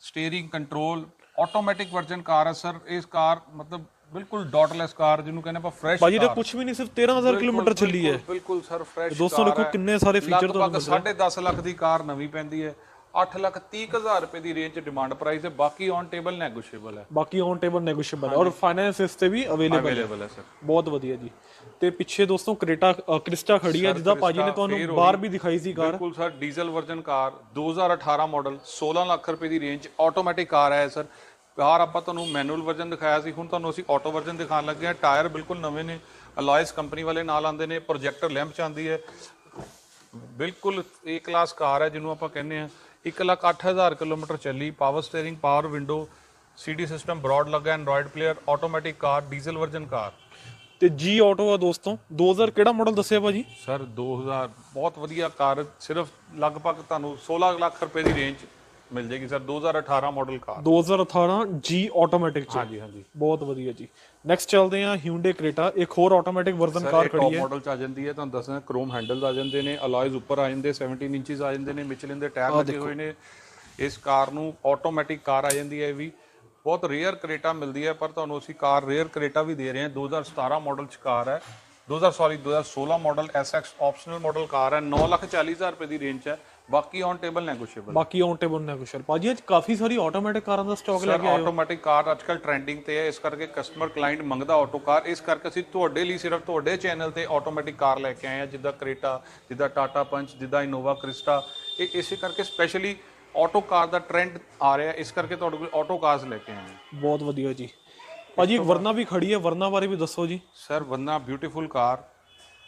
steering control automatic version car ਹੈ ਸਰ। ਇਸ ਕਾਰ ਮਤਲਬ ਬਿਲਕੁਲ ਡਾਟਲੈਸ ਕਾਰ ਜਿਹਨੂੰ ਕਹਿੰਦੇ ਆਪਾਂ ਫਰੈਸ਼ ਭਾਜੀ ਤਾਂ ਕੁਝ ਵੀ ਨਹੀਂ ਸਿਰਫ 13000 ਕਿਲੋਮੀਟਰ ਚੱਲੀ ਹੈ। ਬਿਲਕੁਲ ਸਰ ਫਰੈਸ਼ ਦੋਸਤੋ ਦੇਖੋ ਕਿੰਨੇ ਸਾਰੇ ਫੀਚਰ ਤੁਹਾਨੂੰ ਲਗਭਗ 10.5 ਲੱਖ ਦੀ ਕਾਰ ਨਵੀਂ ਪੈਂਦੀ ਹੈ। 8 ਲੱਖ 30 ਹਜ਼ਾਰ ਰੁਪਏ ਦੀ ਰੇਂਜ ਚ ਡਿਮਾਂਡ ਪ੍ਰਾਈਸ ਹੈ। ਬਾਕੀ ਔਨ ਟੇਬਲ ਨੈਗੋਸ਼ੀਏਬਲ ਹੈ। ਬਾਕੀ ਔਨ ਟੇਬਲ ਨੈਗੋਸ਼ੀਏਬਲ ਹੈ। ਔਰ ਫਾਈਨੈਂਸ ਇਸ ਤੇ ਵੀ ਅਵੇਲੇਬਲ ਹੈ। ਅਵੇਲੇਬਲ ਹੈ ਸਰ ਬਹੁਤ ਵਧੀਆ ਜੀ। ਤੇ ਪਿੱਛੇ ਦੋਸਤੋ ਕ੍ਰੇਟਾ ਕ੍ਰਿਸਟਾ ਖੜੀ ਹੈ ਜਿਹਦਾ ਭਾਜੀ ਨੇ ਤੁਹਾਨੂੰ ਬਾਹਰ ਵੀ ਦਿਖਾਈ ਸੀ ਕਾਰ। ਬਿਲਕੁਲ sir diesel version car 2018 model 16 lakh ਰੁਪਏ ਦੀ ਰੇਂਜ ਆਟੋਮੈਟਿਕ ਕਾਰ ਹੈ ਸਰ ਕਾਰ ਆਪਾਂ ਤੁਹਾਨੂੰ ਮੈਨੂਅਲ ਵਰਜ਼ਨ ਦਿਖਾਇਆ ਸੀ ਹੁਣ ਤੁਹਾਨੂੰ ਅਸੀਂ ਆਟੋ ਵਰਜ਼ਨ ਦਿਖਾਉਣ ਲੱਗੇ ਹਾਂ। ਟਾਇਰ ਬਿਲਕੁਲ ਨਵੇਂ ਨੇ ਅਲਾਇਸ ਕੰਪਨੀ ਵਾਲੇ ਨਾਲ ਆਉਂਦੇ ਨੇ ਪ੍ਰੋਜੈਕਟਰ ਲੈਂਪ ਚ ਆਉਂਦੀ ਹੈ। ਬਿਲਕੁਲ ਏ ਕਲਾਸ ਕਾਰ ਹੈ ਜਿਹਨੂੰ ਆਪਾਂ ਕਹਿੰਦੇ ਆ 1 ਲੱਖ 8000 ਕਿਲੋਮੀਟਰ ਚੱਲੀ power steering power window CD system broad ਲੱਗਾ Android player automatic car diesel version car ਤੇ ਜੀ ਆਟੋ ਆ ਦੋਸਤੋ 2000 ਕਿਹੜਾ ਮਾਡਲ ਦੱਸਿਆ ਭਾਜੀ? ਸਰ 2000 ਬਹੁਤ ਵਧੀਆ ਕਾਰ ਸਿਰਫ ਲਗਭਗ ਤੁਹਾਨੂੰ 16 ਲੱਖ ਰੁਪਏ ਦੀ ਰੇਂਜ ਮਿਲ ਜੇਗੀ ਸਰ 2018 ਮਾਡਲ ਕਾਰ। 2018 ਜੀ ਆਟੋਮੈਟਿਕ ਚ। ਹਾਂਜੀ ਹਾਂਜੀ। ਬਹੁਤ ਵਧੀਆ ਜੀ। ਨੈਕਸਟ ਚੱਲਦੇ ਹਾਂ Hyundai Creta ਇੱਕ ਹੋਰ ਆਟੋਮੈਟਿਕ ਵਰਜ਼ਨ ਕਾਰ ਖੜੀ ਹੈ। ਮਾਡਲ ਚ ਆ ਜਾਂਦੀ ਹੈ ਤੁਹਾਨੂੰ ਦੱਸਣਾ ਕ੍ਰੋਮ ਹੈਂਡਲਸ ਆ ਜਾਂਦੇ ਨੇ ਅਲੋਇਜ਼ ਉੱਪਰ ਆ ਜਾਂਦੇ 17 ਇੰਚਸ ਆ ਜਾਂਦੇ ਨੇ ਮਿਚਲਿਨ ਦੇ ਟਾਇਰ ਲੱਗੇ ਹੋਏ ਨੇ। ਇਸ ਕਾਰ ਨੂੰ ਆਟੋਮੈਟਿਕ ਕਾਰ ਆ ਜਾਂਦੀ ਹੈ ਇਹ ਵੀ। ਬਹੁਤ ਰੇਅਰ ਕਰੇਟਾ ਮਿਲਦੀ ਹੈ ਪਰ ਤੁਹਾਨੂੰ ਅਸੀਂ ਕਾਰ ਰੇਅਰ ਕਰੇਟਾ ਵੀ ਦੇ ਰਹੇ ਹਾਂ। 2017 ਮਾਡਲ ਚ ਕਾਰ ਹੈ। 2000 sorry 2016 model SX optional model car ਹੈ। 940000 ਰੁਪਏ ਦੀ ਰੇਂਜ ਹੈ। ਬਾਕੀ ਔਨ ਟੇਬਲ ਨੈਗੋਸ਼ੀਏਬਲ ਬਾਕੀ ਔਨ ਟੇਬਲ ਨੈਗੋਸ਼ੀਏਬਲ ਭਾਜੀ ਅੱਜ ਕਾਫੀ ਸਾਰੀ ਆਟੋਮੈਟਿਕ ਕਾਰਾਂ ਦਾ ਸਟਾਕ ਲੈ ਸਰ ਆਟੋਮੈਟਿਕ ਕਾਰ ਅੱਜਕੱਲ ਟ੍ਰੈਂਡਿੰਗ ਤੇ ਹੈ। ਇਸ ਕਰਕੇ ਕਸਟਮਰ ਕਲਾਇੰਟ ਮੰਗਦਾ ਆਟੋ ਕਾਰ ਇਸ ਕਰਕੇ ਅਸੀਂ ਤੁਹਾਡੇ ਲਈ ਸਿਰਫ ਤੁਹਾਡੇ ਚੈਨਲ ਤੇ ਆਟੋਮੈਟਿਕ ਕਾਰ ਲੈ ਕੇ ਆਏ ਹਾਂ। ਜਿੱਦਾਂ ਕ੍ਰੇਟਾ ਜਿੱਦਾਂ ਟਾਟਾ ਪੰਚ ਜਿੱਦਾਂ ਇਨੋਵਾ ਕ੍ਰਿਸਟਾ ਇਹ ਇਸੇ ਕਰਕੇ ਸਪੈਸ਼ਲੀ ਆਟੋ ਕਾਰ ਦਾ ਟ੍ਰੈਂਡ ਆ ਰਿਹਾ। ਇਸ ਕਰਕੇ ਤੁਹਾਡੇ ਕੋਲ ਆਟੋ ਕਾਰਸ ਲੈ ਕੇ ਆਏ ਬਹੁਤ ਵਧੀਆ ਜੀ। ਭਾਜੀ ਇੱਕ ਵਰਨਾ ਵੀ ਖੜੀ ਹੈ। ਵਰਨਾ ਬਾਰੇ ਵੀ ਦੱਸੋ ਜੀ। ਸਰ ਵੰਨਾ ਬਿਊਟੀਫੁਲ ਕਾਰ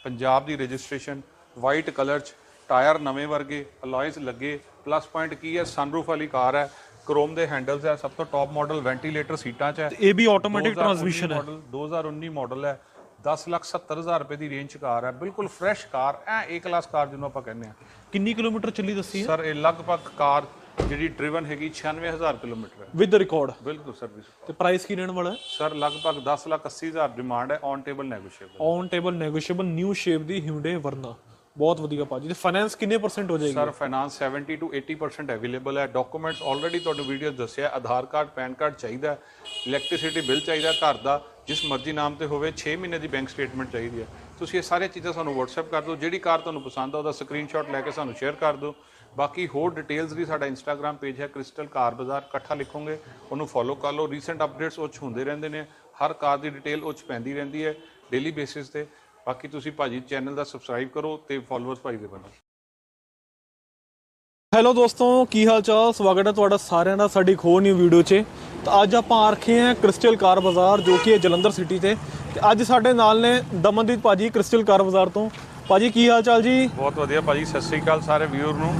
ਪੰਜਾਬ ਦੀ ਰਜਿਸਟ੍ਰੇਸ਼ਨ ਵਾਈਟ ਕਲਰ ਚ ਟਾਇਰ ਨਵੇਂ ਵਰਗੇ ਅਲੋਇਸ ਲੱਗੇ ਪਲੱਸ ਪੁਆਇੰਟ ਕੀ ਹੈ? ਸਨਰੂਫ ਵਾਲੀ ਕਾਰ ਹੈ ਕ੍ਰੋਮ ਦੇ ਹੈਂਡਲਸ ਹੈ ਸਭ ਤੋਂ ਟੌਪ ਮਾਡਲ ਵੈਂਟੀਲੇਟਰ ਸੀਟਾਂ ਚ ਹੈ। ਇਹ ਵੀ ਆਟੋਮੈਟਿਕ ਟਰਾਂਸਮਿਸ਼ਨ ਹੈ। ਮਾਡਲ 2019 ਮਾਡਲ ਹੈ 10 ਲੱਖ 70 ਹਜ਼ਾਰ ਰੁਪਏ ਦੀ ਰੇਂਜ ਚ ਕਾਰ ਹੈ ਬਿਲਕੁਲ ਫਰੈਸ਼ ਕਾਰ ਐ ਏ ਕਲਾਸ ਕਾਰ ਜਿਹਨੂੰ ਆਪਾਂ ਕਹਿੰਦੇ ਆ ਕਿੰਨੀ ਕਿਲੋਮੀਟਰ ਚੱਲੀ ਦੱਸੀ ਹੈ? ਸਰ ਇਹ ਲਗਭਗ ਕਾਰ ਜਿਹੜੀ ਡਰਿਵਨ ਹੈਗੀ 96000 ਕਿਲੋਮੀਟਰ ਹੈ। ਵਿਦ ਰਿਕਾਰਡ ਬਿਲਕੁਲ ਸਰਵਿਸ ਤੇ ਪ੍ਰਾਈਸ ਕੀ ਰਹਿਣ ਵਾਲਾ ਹੈ? ਸਰ ਲਗਭਗ 10 ਲੱਖ 80 ਹਜ਼ਾਰ ਡਿਮਾਂਡ ਹੈ on table negotiable on table negotiable new shape the Hyundai Verna ਬਹੁਤ ਵਧੀਆ ਭਾਜੀ ਤੇ ਫਾਈਨੈਂਸ ਕਿੰਨੇ ਪਰਸੈਂਟ ਹੋ ਜਾਏਗੀ? ਸਰ ਫਾਈਨਾਂਸ 70 ਟੂ 80% ਅਵੇਲੇਬਲ ਹੈ। ਡਾਕੂਮੈਂਟਸ ਆਲਰੇਡੀ ਤੁਹਾਨੂੰ ਵੀਡੀਓ ਦੱਸਿਆ। ਆਧਾਰ ਕਾਰਡ ਪੈਨ ਕਾਰਡ ਚਾਹੀਦਾ ਇਲੈਕਟ੍ਰਿਸਿਟੀ ਬਿੱਲ ਚਾਹੀਦਾ ਘਰ ਦਾ। ਜਿਸ ਮਰਜ਼ੀ ਨਾਮ ਤੇ ਹੋਵੇ 6 ਮਹੀਨੇ ਦੀ ਬੈਂਕ ਸਟੇਟਮੈਂਟ ਚਾਹੀਦੀ ਹੈ। ਤੁਸੀਂ ਇਹ ਸਾਰੀਆਂ ਚੀਜ਼ਾਂ ਸਾਨੂੰ WhatsApp ਕਰ ਦਿਓ। ਜਿਹੜੀ ਕਾਰ ਤੁਹਾਨੂੰ ਪਸੰਦ ਆ, ਉਹਦਾ ਸਕਰੀਨਸ਼ਾਟ ਲੈ ਕੇ ਸਾਨੂੰ ਸ਼ੇਅਰ ਕਰ ਦਿਓ। ਬਾਕੀ ਹੋਰ ਡਿਟੇਲਸ ਵੀ ਸਾਡਾ ਇੰਸਟਾਗ੍ਰam ਪੇਜ ਹੈ ਕ੍ਰਿਸਟਲ ਕਾਰ ਬਾਜ਼ਾਰ ਇਕੱਠਾ ਲਿਖੋਗੇ, ਉਹਨੂੰ ਫੋਲੋ ਕਰ ਲਓ। ਰੀਸੈਂਟ ਅਪਡੇਟਸ ਉਹ 'ਚ ਹੁੰਦੇ ਰਹਿੰਦੇ ਨੇ। ਹਰ ਕਾਰ ਦੀ ਡਿਟੇਲ ਉਹ 'ਚ ਪੈਂਦੀ ਰਹਿੰਦੀ ਹੈ। ਡੇਲੀ ਬੇਸਿਸ ਤੇ ਬਾਕੀ ਤੁਸੀਂ ਭਾਜੀ ਚੈਨਲ ਦਾ ਸਬਸਕ੍ਰਾਈਬ ਕਰੋ ਤੇ ਫਾਲੋਅਰਸ ਭਾਈ ਦੇ ਬਣੋ। ਹੈਲੋ ਦੋਸਤੋ ਕੀ ਹਾਲ ਚਾਲ ਸਵਾਗਤ ਹੈ ਤੁਹਾਡਾ ਸਾਰਿਆਂ ਦਾ ਸਾਡੀ ਹੋਰ ਨਿਊ ਵੀਡੀਓ 'ਚ। ਤਾਂ ਅੱਜ ਆਪਾਂ ਆ ਰੱਖੇ ਹਾਂ ਕ੍ਰਿਸਟਲ ਕਾਰ ਬਾਜ਼ਾਰ ਜੋ ਕਿ ਹੈ ਜਲੰਧਰ ਸਿਟੀ ਤੇ। ਤੇ ਅੱਜ ਸਾਡੇ ਨਾਲ ਨੇ ਦਮਨਦੀਪ ਭਾਜੀ ਕ੍ਰਿਸਟਲ ਕਾਰ ਬਾਜ਼ਾਰ ਤੋਂ। ਭਾਜੀ ਕੀ ਹਾਲ ਚਾਲ ਜੀ? ਬਹੁਤ ਵਧੀਆ ਭਾਜੀ ਸਤਿ ਸ੍ਰੀ ਅਕਾਲ ਸਾਰੇ ਵਿਊਅਰ ਨੂੰ।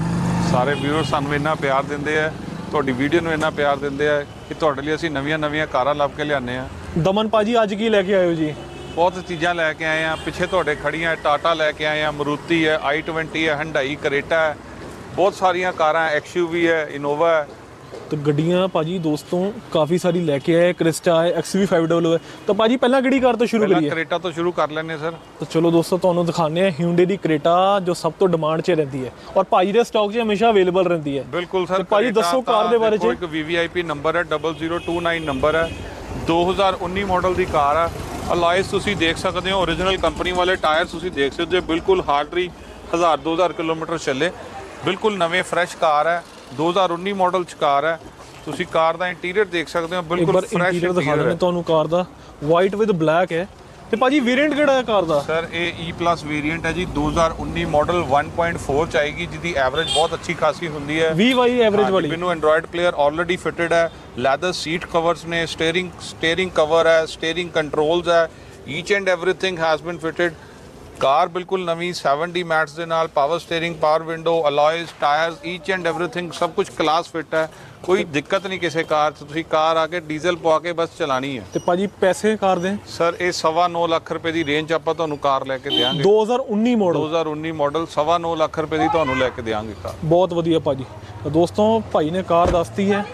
ਸਾਰੇ ਵਿਊਅਰ ਸਾਨੂੰ ਇੰਨਾ ਪਿਆਰ ਦਿੰਦੇ ਆ ਤੁਹਾਡੀ ਵੀਡੀਓ ਨੂੰ ਇੰਨਾ ਪਿਆਰ ਦਿੰਦੇ ਆ ਕਿ ਤੁਹਾਡੇ ਲਈ ਅਸੀਂ ਨਵੀਆਂ-ਨਵੀਆਂ ਕਾਰਾਂ ਲੱਭ ਕੇ ਲਿਆਉਂਦੇ ਆ ਦਮਨ ਭਾਜੀ ਅੱਜ ਕੀ ਲੈ ਕੇ ਆਏ ਹੋ ਜੀ? ਬਹੁਤ ਚੀਜ਼ਾਂ ਲੈ ਕੇ ਆਏ ਆ। ਪਿੱਛੇ ਤੁਹਾਡੇ ਖੜੀਆਂ ਟਾਟਾ ਲੈ ਕੇ ਆਏ ਆ ਮਰੂਤੀ ਹੈ i20 ਹੈ ਹੰਡਾਈ ਕਰੇਟਾ ਹੈ। ਬਹੁਤ ਸਾਰੀਆਂ ਕਾਰਾਂ ਐਕਸਯੂਵੀ ਹੈ ਇਨੋਵਾ ਹੈ। ਤੇ ਗੱਡੀਆਂ ਭਾਜੀ ਦੋਸਤੋ ਕਾਫੀ ਸਾਰੀ ਲੈ ਕੇ ਆਏ ਕ੍ਰਿਸਟਾ ਹੈ XV500 ਹੈ। ਤਾਂ ਭਾਜੀ ਪਹਿਲਾਂ ਕਿਹੜੀ ਕਾਰ ਤੋਂ ਸ਼ੁਰੂ ਪਹਿਲਾਂ ਕਰੀਏ? ਕਰੇਟਾ ਤੋਂ ਸ਼ੁਰੂ ਕਰ ਲੈਂਦੇ ਸਰ। ਤਾਂ ਚਲੋ ਦੋਸਤੋ ਤੁਹਾਨੂੰ ਦਿਖਾਉਂਦੇ ਆ Hyundai ਦੀ ਕ੍ਰੇਟਾ ਜੋ ਸਭ ਤੋਂ ਡਿਮਾਂਡ 'ਚ ਰਹਿੰਦੀ ਹੈ। ਔਰ ਭਾਜੀ ਦੇ ਸਟਾਕ 'ਚ ਹਮੇਸ਼ਾ ਅਵੇਲੇਬਲ ਰਹਿੰਦੀ ਹੈ। ਬਿਲਕੁਲ ਸਰ ਭਾਜੀ ਦੱਸੋ ਕਾਰ ਦੇ ਬਾਰੇ 'ਚ। ਇੱਕ VVIP ਨੰਬਰ ਹੈ 0029 ਨੰਬਰ ਹੈ। 2019 ਮਾਡਲ ਦੀ ਕਾਰ ਹੈ ਅਲਾਇਸ ਤੁਸੀਂ ਦੇਖ ਸਕਦੇ ਹੋ origignal ਕੰਪਨੀ ਵਾਲੇ ਟਾਇਰ ਤੁਸੀਂ ਦੇਖ ਸਕਦੇ ਹੋ ਬਿਲਕੁਲ ਹਾਰਡਰੀ 1000 2000 ਕਿਲੋਮੀਟਰ ਚੱਲੇ। ਬਿਲਕੁਲ ਨਵੇਂ ਫਰੈਸ਼ ਕਾਰ ਹੈ 2019 ਮਾਡਲ ਚ ਕਾਰ ਹੈ। ਤੁਸੀਂ ਕਾਰ ਦਾ ਇੰਟੀਰੀਅਰ ਦੇਖ ਸਕਦੇ ਹੋ ਬਿਲਕੁਲ ਫਰੈਸ਼ ਇੰਟੀਰੀਅਰ ਦਿਖਾ ਦਿੰਦੇ ਤੁਹਾਨੂੰ ਕਾਰ ਦਾ। ਵਾਈਟ ਵਿਦ ਬਲੈਕ ਹੈ। ਤੇ ਭਾਜੀ ਵੇਰੀਐਂਟ ਕਿਹੜਾ ਹੈ ਕਾਰ ਦਾ? ਸਰ ਇਹ E+ ਵੇਰੀਐਂਟ ਹੈ ਜੀ 2019 ਮਾਡਲ 1.4 ਚ ਆਏਗੀ ਜਿਹਦੀ ਐਵਰੇਜ ਬਹੁਤ ਅੱਛੀ ਖਾਸੀ ਹੁੰਦੀ ਹੈ। VY ਐਵਰੇਜ ਹਾਂਜੀ, ਵਾਲੀ। ਮੈਨੂੰ ਐਂਡਰੋਇਡ ਪਲੇਅਰ ਆਲਰੇਡੀ ਫਿਟਡ ਹੈ ਲੈਦਰ ਸੀਟ ਕਵਰਸ ਨੇ ਸਟੀਅਰਿੰਗ ਸਟੀਅਰਿੰਗ ਕਵਰ ਹੈ ਸਟੀਅਰਿੰਗ ਕੰਟਰੋਲਸ ਹੈ each and everything has been fitted car ਬਿਲਕੁਲ ਨਵੀਂ 70 ਮੈਟਸ ਦੇ ਨਾਲ power steering power window alloys tyres each and everything ਸਭ ਕੁਝ ਕਲਾਸ ਫਿਟ ਹੈ। ਕੋਈ ਦਿੱਕਤ ਨਹੀਂ ਕਿਸੇ ਕਾਰ 'ਚ। ਤੁਸੀਂ ਕਾਰ ਆ ਕੇ ਡੀਜ਼ਲ ਪਵਾ ਕੇ ਬਸ ਚਲਾਣੀ ਹੈ। ਤੇ ਭਾਜੀ ਪੈਸੇ ਕਾਰ ਦੇ? ਸਰ ਇਹ ਸਵਾ ਨੌ ਲੱਖ ਰੁਪਏ ਦੀ ਰੇਂਜ ਆਪਾਂ ਤੁਹਾਨੂੰ ਕਾਰ ਲੈ ਕੇ ਦੇਵਾਂਗੇ 2019 ਮਾਡਲ 2019 ਮਾਡਲ ਸਵਾ ਨੌ ਲੱਖ ਰੁਪਏ ਦੀ ਤੁਹਾਨੂੰ ਲੈ ਕੇ ਦੇਵਾਂਗੇ ਕਾਰ। ਬਹੁਤ ਵਧੀਆ ਭਾਜੀ। ਦੋਸਤੋ ਭਾਈ ਨੇ ਕਾਰ ਦੱਸਤੀ ਹੈ।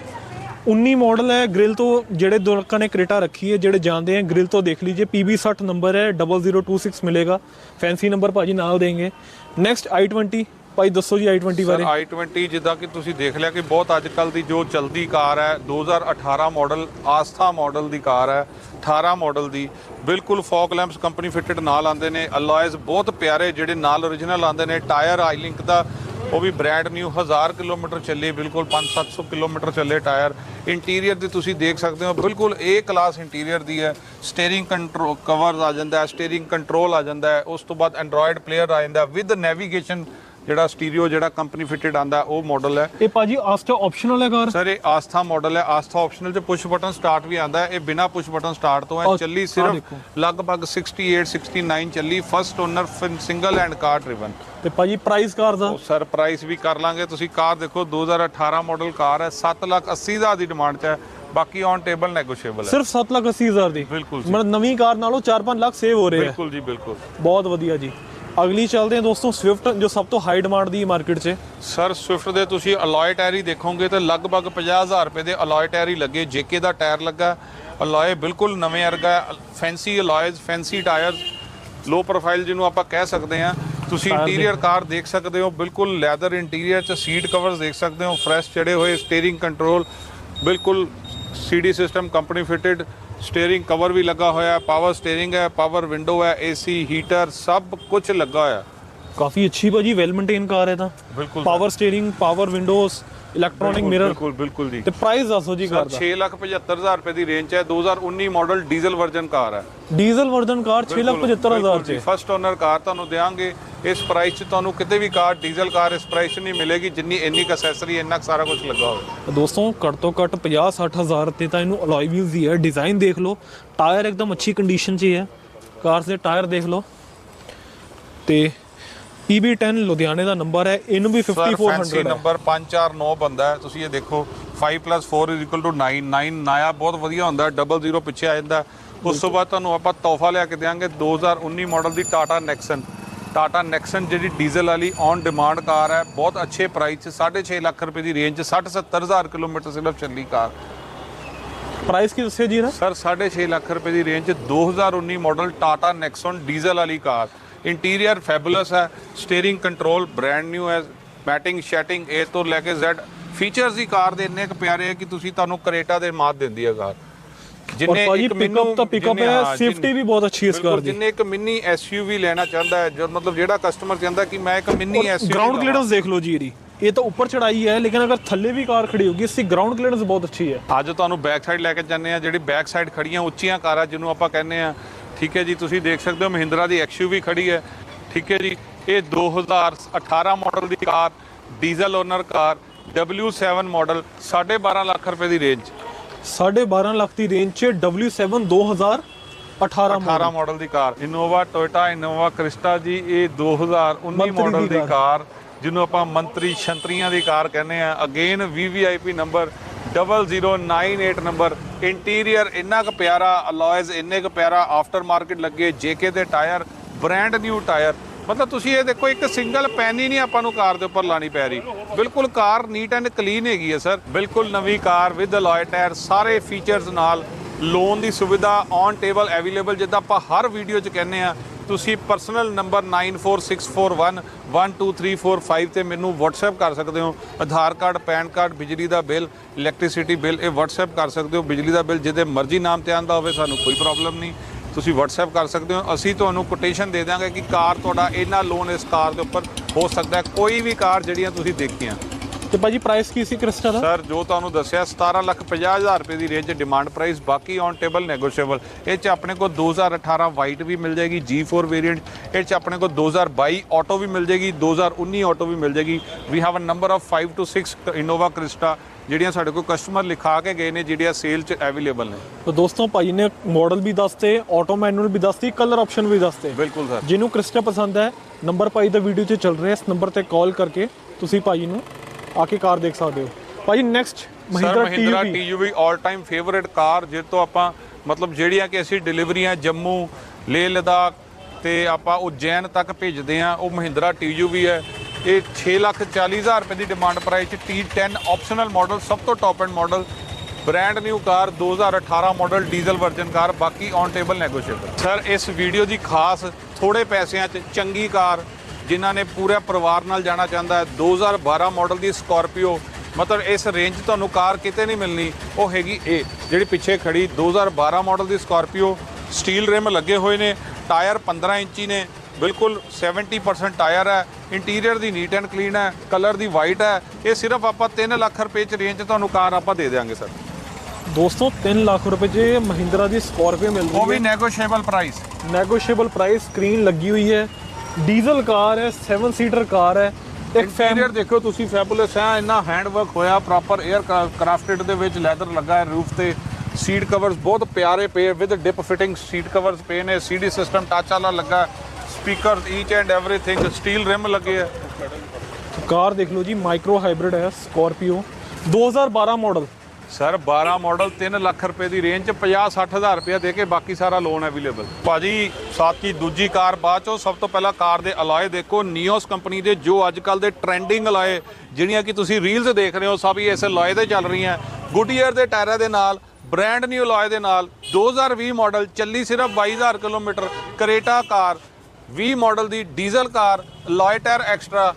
19 ਮਾਡਲ ਹੈ ਗ੍ਰਿਲ ਤੋਂ ਜਿਹੜੇ ਦੁਰਕਾਂ ਨੇ ਕ੍ਰੇਟਾ ਰੱਖੀ ਹੈ ਜਿਹੜੇ ਜਾਣਦੇ ਹੈ ਗ੍ਰਿਲ ਤੋਂ ਦੇਖ ਲੀजिए PB60 ਨੰਬਰ ਹੈ 0026 ਮਿਲੇਗਾ ਫੈਂਸੀ ਨੰਬਰ ਭਾਜੀ ਨਾਲ ਦੇਣਗੇ। ਨੈਕਸਟ i20 ਭਾਈ ਦੱਸੋ ਜੀ i20 ਬਾਰੇ। ਸਰ i20 ਜਿੱਦਾਂ ਕਿ ਤੁਸੀਂ ਦੇਖ ਲਿਆ ਕਿ ਬਹੁਤ ਅੱਜ ਕੱਲ ਦੀ ਜੋ ਚਲਦੀ ਕਾਰ ਹੈ 2018 ਮਾਡਲ ਆਸਥਾ ਮਾਡਲ ਦੀ ਕਾਰ ਹੈ 18 ਮਾਡਲ ਦੀ ਬਿਲਕੁਲ ਫੌਕ ਲੈਂਪਸ ਕੰਪਨੀ ਫਿਟਡ ਨਾਲ ਆਉਂਦੇ ਨੇ ਅਲਾਇਸ ਬਹੁਤ ਪਿਆਰੇ ਜਿਹੜੇ ਨਾਲ origignal ਆਉਂਦੇ ਨੇ ਟਾਇਰ ਆਈਲਿੰਕ ਦਾ ਉਹ ਵੀ ਬ੍ਰੈਂਡ ਨਿਊ 1000 ਕਿਲੋਮੀਟਰ ਚੱਲੇ, ਬਿਲਕੁਲ 5-700 ਕਿਲੋਮੀਟਰ ਚੱਲੇ ਟਾਇਰ। ਇੰਟੀਰੀਅਰ ਦੀ ਤੁਸੀਂ ਦੇਖ ਸਕਦੇ ਹੋ, ਬਿਲਕੁਲ ਏ ਕਲਾਸ ਇੰਟੀਰੀਅਰ ਦੀ ਹੈ। ਸਟੀਅਰਿੰਗ ਕੰਟਰੋਲ ਕਵਰਸ ਆ ਜਾਂਦਾ ਹੈ ਸਟੀਅਰਿੰਗ ਕੰਟਰੋਲ ਆ ਜਾਂਦਾ ਹੈ, ਉਸ ਤੋਂ ਬਾਅਦ ਐਂਡਰੋਇਡ ਪਲੇਅਰ ਆ ਜਾਂਦਾ ਵਿਦ ਨੈਵੀਗੇਸ਼ਨ ਜਿਹੜਾ ਸਟੀਰੀਓ ਜਿਹੜਾ ਕੰਪਨੀ ਫਿਟਡ ਆਂਦਾ ਉਹ ਮਾਡਲ ਹੈ। ਇਹ ਭਾਜੀ ਆਸਟਾ ਆਪਸ਼ਨਲ ਹੈ ਕਾਰ ਸਰ ਇਹ ਆਸਥਾ ਮਾਡਲ ਹੈ। ਆਸਥਾ ਆਪਸ਼ਨਲ ਚ ਪੁਸ਼ ਬਟਨ ਸਟਾਰਟ ਵੀ ਆਂਦਾ ਹੈ। ਇਹ ਬਿਨਾ ਪੁਸ਼ ਬਟਨ ਸਟਾਰਟ ਤੋਂ ਹੈ। ਚੱਲੀ ਸਿਰਫ। ਲਗਭਗ 68 69 ਚੱਲੀ। First owner single hand car driven ਤੇ ਭਾਜੀ ਪ੍ਰਾਈਸ ਕਾਰ ਦਾ? ਉਹ ਸਰ ਪ੍ਰਾਈਸ ਵੀ ਕਰ ਲਾਂਗੇ। ਤੁਸੀਂ ਕਾਰ ਦੇਖੋ 2018 ਮਾਡਲ ਕਾਰ ਹੈ। 7 ਲੱਖ 80 ਹਜ਼ਾਰ ਦੀ ਡਿਮਾਂਡ 'ਚ ਹੈ। ਬਾਕੀ ਔਨ ਟੇਬਲ ਨੈਗੋਸ਼ੀਏਬਲ ਹੈ। ਸਿਰਫ 7 ਲੱਖ 80 ਹਜ਼ਾਰ ਦੀ। ਬਿਲਕੁਲ ਮਤਲਬ ਨਵੀਂ ਕਾਰ ਨਾਲੋਂ 4-5 ਲੱਖ ਸੇਵ ਹੋ ਰਹੇ ਹੈ। ਬਿਲਕੁਲ ਜੀ ਬਿਲਕੁਲ। ਬਹੁਤ ਵਧੀਆ ਜੀ। ਅਗਲੀ ਚੱਲਦੇ ਹਾਂ ਦੋਸਤੋ ਸਵਿਫਟ ਜੋ ਸਭ ਤੋਂ ਹਾਈ ਡਿਮਾਂਡ ਦੀ ਮਾਰਕੀਟ 'ਚ। ਸਰ ਸਵਿਫਟ ਦੇ ਤੁਸੀਂ ਅਲੋਏ ਟਾਇਰ ਹੀ ਦੇਖੋਗੇ ਤੇ ਲਗਭਗ 50000 ਰੁਪਏ ਦੇ ਅਲੋਏ ਟਾਇਰ ਹੀ ਲੱਗੇ। ਜੇਕੇ ਦਾ ਟਾਇਰ ਲੱਗਾ ਅਲੋਏ ਬਿਲਕੁਲ ਨਵੇਂ ਵਰਗਾ fancy alloys fancy tyres low profile ਜਿਹਨੂੰ ਆਪਾਂ ਕਹਿ ਸਕਦੇ ਹਾਂ। ਤੁਸੀਂ ਇੰਟੀਰੀਅਰ ਕਾਰ ਦੇਖ ਸਕਦੇ ਹੋ ਬਿਲਕੁਲ ਲੈਦਰ ਇੰਟੀਰੀਅਰ ਚ ਸੀਟ ਕਵਰਸ ਦੇਖ ਸਕਦੇ ਹੋ ਫਰੈਸ਼ ਚੜੇ ਹੋਏ ਸਟੀਅਰਿੰਗ ਕੰਟਰੋਲ ਬਿਲਕੁਲ CD system company fitted steering cover ਵੀ ਲੱਗਾ ਹੋਇਆ ਹੈ ਪਾਵਰ ਸਟੀਅਰਿੰਗ ਹੈ ਪਾਵਰ ਵਿੰਡੋ ਹੈ ਏਸੀ ਹੀਟਰ ਸਭ ਕੁਝ ਲੱਗਾ ਹੋਇਆ ਕਾਫੀ ਅੱਛੀ ਭਾਜੀ ਵੈਲ ਮੇਨਟੇਨ ਕਾਰ ਹੈ ਤਾਂ। ਬਿਲਕੁਲ power steering power windows electronic mirror ਬਿਲਕੁਲ ਬਿਲਕੁਲ ਜੀ। ਤੇ ਪ੍ਰਾਈਸ ਦੱਸੋ ਜੀ ਕਾਰ ਦਾ। 675000 ਰੁਪਏ ਦੀ ਰੇਂਜ ਹੈ 2019 ਮਾਡਲ ਡੀਜ਼ਲ ਵਰਜ਼ਨ ਕਾਰ ਹੈ। ਡੀਜ਼ਲ ਵਰਜ਼ਨ ਕਾਰ 675000 ਚ। ਫਸਟ ਓਨਰ ਕਾਰ ਤੁਹਾਨੂੰ ਦੇਵਾਂਗੇ। ਇਸ ਪ੍ਰਾਈਸ 'ਚ ਤੁਹਾਨੂੰ ਕਿਤੇ ਵੀ ਕਾਰ ਡੀਜ਼ਲ ਕਾਰ ਇਸ ਪ੍ਰਾਈਸ 'ਚ ਨਹੀਂ ਮਿਲੇਗੀ ਜਿੰਨੀ ਇੰਨੀ ਕੁ ਅਸੈਸਰੀ ਇੰਨਾ ਸਾਰਾ ਕੁਝ ਲੱਗਾ ਹੋਵੇ। ਦੋਸਤੋ ਘੱਟ ਤੋਂ ਘੱਟ 50 60000 ਤੇ ਤਾਂ ਇਹਨੂੰ ਅਲੋਈ ਵੀਲਸ ਦੀ ਹੈ। ਡਿਜ਼ਾਈਨ ਦੇਖ ਲਓ ਟਾਇਰ ਇੱਕਦਮ ਅੱਛੀ ਕੰਡੀਸ਼ਨ 'ਚ ਹੀ ਹੈ। ਕਾਰਸ ਦੇ ਟਾਇਰ ਦੇਖ ਲਓ। ਤੇ PB10 ਲੁਧਿਆਣੇ ਦਾ ਨੰਬਰ ਹੈ ਇਹਨੂੰ ਵੀ ਸਰ ਫੈਂਸੀ 5400 ਹੈ। ਨੰਬਰ 549 ਬੰਦਾ ਹੈ। ਤੁਸੀਂ ਇਹ ਦੇਖੋ 5 4 9 9 ਨਾਇਆ ਬਹੁਤ ਵਧੀਆ ਹੁੰਦਾ ਹੈ 00 ਪਿੱਛੇ ਆ ਜਾਂਦਾ। ਉਸ ਤੋਂ ਬਾਅਦ ਤੁਹਾਨੂੰ ਆਪਾਂ ਤੋਹਫਾ ਲਿਆ ਕੇ ਦੇਵਾਂਗੇ 2019 ਮਾਡਲ ਦੀ ਟਾਟਾ ਨੈਕਸਨ ਟਾਟਾ ਨੈਕਸਨ ਜਿਹੜੀ ਡੀਜ਼ਲ ਵਾਲੀ ਔਨ ਡਿਮਾਂਡ ਕਾਰ ਹੈ ਬਹੁਤ ਅੱਛੇ ਪ੍ਰਾਈਸ 'ਚ 6.5 ਲੱਖ ਰੁਪਏ ਦੀ ਰੇਂਜ 'ਚ 60 70000 ਕਿਲੋਮੀਟਰ ਸਿਰਫ ਚੱਲੀ ਕਾਰ। ਪ੍ਰਾਈਸ ਕੀ ਦੱਸਿਆ ਜੀ ਨਾ ਸਰ 6.5 ਲੱਖ ਰੁਪਏ ਦੀ ਰੇਂਜ 'ਚ 2019 ਮਾਡਲ ਟਾਟਾ ਨੈਕਸਨ ਡੀਜ਼ਲ ਵਾਲੀ ਕਾਰ। ਇੰਟੀਰੀਅਰ ਫੈਬੂਲਸ ਹੈ ਸਟੀਅਰਿੰਗ ਕੰਟਰੋਲ ਬ੍ਰਾਂਡ ਨਿਊ ਹੈ ਮੈਟਿੰਗ ਸ਼ੈਟਿੰਗ A ਤੋਂ ਲੈ ਕੇ Z ਫੀਚਰਸ ਦੀ ਕਾਰ ਦੇ ਇੰਨੇ ਕੁ ਪਿਆਰੇ ਹੈ ਕਿ ਤੁਸੀਂ ਤੁਹਾਨੂੰ ਕਰੇਟਾ ਦੇ ਮਾਤ ਦਿੰਦੀ ਹੈ ਕਾਰ। ਔਰ ਭਾਜੀ ਪਿਕਅਪ ਤਾਂ ਪਿਕਅਪ ਹੈ ਸੇਫਟੀ ਵੀ ਬਹੁਤ ਅੱਛੀ ਹੈ ਇਸ ਕਾਰ ਦੀ। ਜਿੰਨੇ ਇੱਕ ਮਿੰਨੀ ਐਸਯੂਵੀ ਲੈਣਾ ਚਾਹੁੰਦਾ ਹੈ ਜੋ ਮਤਲਬ ਜਿਹੜਾ ਕਸਟਮਰ ਚਾਹੁੰਦਾ ਕਿ ਮੈਂ ਇੱਕ ਮਿੰਨੀ ਐਸਯੂਵੀ ਗਰਾਊਂਡ ਕਲੀਅਰੈਂਸ ਦੇਖ ਲਓ ਜੀ ਇਹਦੀ। ਇਹ ਤਾਂ ਉੱਪਰ ਚੜਾਈ ਹੈ ਲੇਕਿਨ ਅਗਰ ਥੱਲੇ ਵੀ ਕਾਰ ਖੜੀ ਹੋਗੀ ਇਸਦੀ ਗਰਾਊਂਡ ਕਲੀਅਰੈਂਸ ਬਹੁਤ ਅੱਛੀ ਹੈ। ਅੱਜ ਤੁਹਾਨੂੰ ਬੈਕ ਸਾਈਡ ਲੈ ਕੇ ਜਾਂਦੇ ਆ ਜਿਹੜੀ ਬੈਕ ਸਾਈਡ ਖੜੀਆਂ ਉੱਚੀਆਂ ਕਾਰਾਂ ਜਿਹਨੂੰ ਆਪਾਂ ਕਹਿੰਦੇ ਆ ਠੀਕ ਹੈ ਜੀ ਤੁਸੀਂ ਦੇਖ ਸਕਦੇ ਹੋ ਮਹਿੰਦਰਾ ਦੀ ਐਕਸਯੂਵੀ ਖੜੀ ਹੈ। ਠੀਕ ਹੈ ਜੀ ਇਹ 2018 ਮਾਡਲ ਦੀ car diesel owner car W7 model 12.5 lakh ਰੁਪਏ ਦੀ ਰੇਂਜ 12.5 ਲੱਖ ਦੀ ਰੇਂਜ 'ਚ W7 2018 ਮਾਡਲ 18 ਮਾਡਲ ਦੀ car Innova Toyota Innova Crysta ਜੀ ਇਹ 2019 ਮੰਤਰੀ ਮਾਡਲ ਦੀ ਕਾਰ। ਜਿਹਨੂੰ ਆਪਾਂ ਮੰਤਰੀ ਸ਼ੰਤਰੀਆਂ ਦੀ ਕਾਰ ਕਹਿੰਦੇ ਆ। Again VVIP number 0098 number interior ਇੰਨਾ ਕੁ ਪਿਆਰਾ ਅਲੋਇਜ਼ ਇੰਨੇ ਕੁ ਪਿਆਰਾ ਆਫਟਰ ਮਾਰਕੀਟ ਲੱਗੇ JK ਦੇ ਟਾਇਰ ਬ੍ਰਾਂਡ ਨਿਊ ਟਾਇਰ ਮਤਲਬ ਤੁਸੀਂ ਇਹ ਦੇਖੋ, ਇੱਕ ਸਿੰਗਲ ਪੈਨ ਹੀ ਨਹੀਂ ਆਪਾਂ ਨੂੰ ਕਾਰ ਦੇ ਉੱਪਰ ਲਾਣੀ ਪੈ ਰਹੀ। ਬਿਲਕੁਲ ਕਾਰ ਨੀਟ ਐਂਡ ਕਲੀਨ ਹੈਗੀ ਹੈ ਸਰ ਬਿਲਕੁਲ ਨਵੀਂ ਕਾਰ ਵਿਦ ਅਲੋਏ ਟਾਇਰ ਸਾਰੇ ਫੀਚਰਸ ਨਾਲ ਲੋਨ ਦੀ ਸੁਵਿਧਾ ਔਨ ਟੇਬਲ ਅਵੇਲੇਬਲ ਜਿੱਦਾਂ ਆਪਾਂ ਹਰ ਵੀਡੀਓ 'ਚ ਕਹਿੰਦੇ ਆ ਤੁਸੀਂ ਪਰਸਨਲ ਨੰਬਰ 9464111234 ਤੇ ਮੈਨੂੰ WhatsApp ਕਰ ਸਕਦੇ ਹੋ। ਆਧਾਰ ਕਾਰਡ ਪੈਨ ਕਾਰਡ ਬਿਜਲੀ ਦਾ ਬਿੱਲ ਇਲੈਕਟ੍ਰਿਸਿਟੀ ਬਿੱਲ, ਇਹ WhatsApp ਕਰ ਸਕਦੇ ਹੋ। ਬਿਜਲੀ ਦਾ ਬਿੱਲ ਜਿਹਦੇ ਮਰਜ਼ੀ ਨਾਮ ਤੇ ਆਂਦਾ ਹੋਵੇ, ਸਾਨੂੰ ਕੋਈ ਪ੍ਰੋਬਲਮ ਨਹੀਂ। ਤੁਸੀਂ WhatsApp ਕਰ ਸਕਦੇ ਹੋ। ਅਸੀਂ ਤੁਹਾਨੂੰ ਕੋਟੇਸ਼ਨ ਦੇ ਦਾਂਗੇ ਕਿ ਕਾਰ ਤੁਹਾਡਾ ਇੰਨਾ ਲੋਨ ਇਸ ਕਾਰ ਦੇ ਉੱਪਰ ਹੋ ਸਕਦਾ ਕੋਈ ਵੀ ਕਾਰ ਜਿਹੜੀਆਂ ਤੁਸੀਂ ਦੇਖੀਆਂ। ਤੇ ਭਾਜੀ ਪ੍ਰਾਈਸ ਕੀ ਸੀ ਕ੍ਰਿਸਟਾ ਦਾ? ਸਰ ਜੋ ਤੁਹਾਨੂੰ ਦੱਸਿਆ 17 ਲੱਖ 50 ਹਜ਼ਾਰ ਰੁਪਏ ਦੀ ਰੇਂਜ ਡਿਮਾਂਡ ਪ੍ਰਾਈਸ ਬਾਕੀ ਔਨ ਟੇਬਲ ਨੈਗੋਸ਼ੀਏਬਲ ਇਹ ਚ ਆਪਣੇ ਕੋਲ 2018 ਵਾਈਟ ਵੀ ਮਿਲ ਜਾਏਗੀ G4 ਵੇਰੀਐਂਟ ਇਹ ਚ ਆਪਣੇ ਕੋਲ 2022 ਆਟੋ ਵੀ ਮਿਲ ਜਾਏਗੀ 2019 ਆਟੋ ਵੀ ਮਿਲ ਜਾਏਗੀ। We have a number of 5 to 6 Innova Crysta ਜਿਹੜੀਆਂ ਸਾਡੇ ਕੋਲ ਕਸਟਮਰ ਲਿਖਾ ਕੇ ਗਏ ਨੇ ਜਿਹੜੀਆਂ ਸੇਲ ਚ ਅਵੇਲੇਬਲ ਨੇ। ਤਾਂ ਦੋਸਤੋ ਭਾਈ ਨੇ ਮਾਡਲ ਵੀ ਦੱਸਤੇ ਆਟੋ ਮੈਨੂਅਲ ਵੀ ਦੱਸਤੀ ਕਲਰ ਆਪਸ਼ਨ ਵੀ ਦੱਸਤੇ। ਬਿਲਕੁਲ ਸਰ ਜਿਹਨੂੰ ਕ੍ਰਿਸਟਾ ਪਸੰਦ ਹੈ ਨੰਬਰ ਭਾਈ ਦਾ ਵੀਡੀਓ 'ਚ ਚੱਲ ਰਿਹਾ ਇਸ ਨੰਬਰ ਤੇ ਕਾਲ ਕਰਕੇ ਤੁਸੀਂ ਭਾਈ ਨੂੰ ਆ ਕੇ ਕਾਰ ਦੇਖ ਸਕਦੇ ਹੋ। ਭਾਜੀ next sir Mahindra Mahindra TUV TUV 올 time favourite car ਜਿਹ ਤੋਂ ਆਪਾਂ ਮਤਲਬ ਜਿਹੜੀਆਂ ਕਿ ਅਸੀਂ ਡਿਲੀਵਰੀਆਂ ਜੰਮੂ ਲੇਹ ਲਦਾਖ ਤੇ ਆਪਾਂ ਉਜੈਨ ਤੱਕ ਭੇਜਦੇ ਆ ਉਹ ਮਹਿੰਦਰਾ TUV ਹੈ। ਇਹ 6 ਲੱਖ 40 ਹਜ਼ਾਰ ਰੁਪਏ ਦੀ ਡਿਮਾਂਡ ਪ੍ਰਾਈਸ ਚ T10 ਆਪਸ਼ਨਲ ਮਾਡਲ ਸਭ ਤੋਂ top end model brand new car 2018 model diesel version car ਬਾਕੀ ਔਨ ਟੇਬਲ ਨੈਗੋਸ਼ੀਏਬਲ ਸਰ ਇਸ ਵੀਡੀਓ ਦੀ ਖਾਸ ਥੋੜੇ ਪੈਸਿਆਂ 'ਚ ਚੰਗੀ ਕਾਰ ਜਿਨ੍ਹਾਂ ਨੇ ਪੂਰੇ ਪਰਿਵਾਰ ਨਾਲ ਜਾਣਾ ਚਾਹੁੰਦਾ ਹੈ। 2012 ਮਾਡਲ ਦੀ ਸਕਾਰਪੀਓ ਮਤਲਬ ਇਸ ਰੇਂਜ ਤੁਹਾਨੂੰ ਕਾਰ ਕਿਤੇ ਨਹੀਂ ਮਿਲਣੀ। ਉਹ ਹੈਗੀ ਇਹ ਜਿਹੜੀ ਪਿੱਛੇ ਖੜੀ। 2012 ਮਾਡਲ ਦੀ ਸਕਾਰਪੀਓ ਸਟੀਲ ਰਿਮ ਲੱਗੇ ਹੋਏ ਨੇ। ਟਾਇਰ 15 ਇੰਚੀ ਨੇ। ਬਿਲਕੁਲ 70% ਟਾਇਰ ਹੈ। ਇੰਟੀਰੀਅਰ ਦੀ ਨੀਟ ਐਂਡ ਕਲੀਨ ਹੈ। ਕਲਰ ਦੀ ਵਾਈਟ ਹੈ। ਇਹ ਸਿਰਫ ਆਪਾਂ 3 ਲੱਖ ਰੁਪਏ ਚ ਰੇਂਜ ਤੁਹਾਨੂੰ ਕਾਰ ਆਪਾਂ ਦੇ ਦੇਵਾਂਗੇ ਸਰ ਦੋਸਤੋ 3 ਲੱਖ ਰੁਪਏ 'ਚ ਮਹਿੰਦਰਾ ਦੀ ਸਕਾਰਪੀਓ ਮਿਲ ਉਹ ਵੀ ਹੈ। Negotiable price negotiable price screen ਲੱਗੀ ਹੋਈ ਹੈ। ਡੀਜ਼ਲ ਕਾਰ ਹੈ 7 ਸੀਟਰ ਕਾਰ ਹੈ ਇੱਕ ਫੈਮ ਇੰਟੀਰੀਅਰ ਦੇਖੋ ਤੁਸੀਂ ਫੈਬੂਲਸ ਹੈ ਇੰਨਾ ਹੈਂਡ ਵਰਕ ਹੋਇਆ ਪ੍ਰੋਪਰ 에ਅਰ ਕਰਾਫਟਡ ਦੇ ਵਿੱਚ ਲੈਦਰ ਲੱਗਾ ਹੈ ਰੂਫ ਤੇ ਸੀਟ ਕਵਰਸ ਬਹੁਤ ਪਿਆਰੇ ਪਏ with dip fitting seat covers ਪਏ ਨੇ ਸੀਡੀ ਸਿਸਟਮ ਟੱਚ ਵਾਲਾ ਲੱਗਾ speaker each and everything steel rim ਲੱਗੇ ਹੈ ਕਾਰ ਦੇਖ ਲਓ ਜੀ ਮਾਈਕਰੋ ਹਾਈਬ੍ਰਿਡ ਹੈ Scorpio 2012 model sir 12 model 3 lakh ਰੁਪਏ ਦੀ ਰੇਂਜ ਚ 50 60000 ਰੁਪਏ ਦੇ ਕੇ ਬਾਕੀ ਸਾਰਾ ਲੋਨ ਅਵੇਲੇਬਲ ਭਾਜੀ, ਸਾਥੀ, ਦੂਜੀ ਕਾਰ ਬਾਅਦ ਚੋਂ ਸਭ ਤੋਂ ਪਹਿਲਾਂ ਕਾਰ ਦੇ ਅਲਾਏ ਦੇਖੋ ਨੀਓਸ ਕੰਪਨੀ ਦੇ ਜੋ ਅੱਜ ਕੱਲ ਦੇ ਟ੍ਰੈਂਡਿੰਗ ਅਲਾਏ, ਜਿਹੜੀਆਂ ਕਿ ਤੁਸੀਂ ਰੀਲਸ ਦੇਖ ਰਹੇ ਹੋ, ਸਭ ਹੀ ਇਸ ਅਲਾਏ ਦੇ ਚੱਲ ਰਹੀਆਂ। ਗੁੱਡੀਅਰ ਦੇ ਟਾਇਰਾਂ ਦੇ ਨਾਲ ਬ੍ਰਾਂਡ ਨਿਊ ਅਲਾਏ ਦੇ ਨਾਲ 2020 ਮਾਡਲ ਚੱਲੀ ਸਿਰਫ 22000 ਕਿਲੋਮੀਟਰ, ਕਰੇਟਾ ਕਾਰ 20 ਮਾਡਲ ਦੀ diesel car alloy tyre extra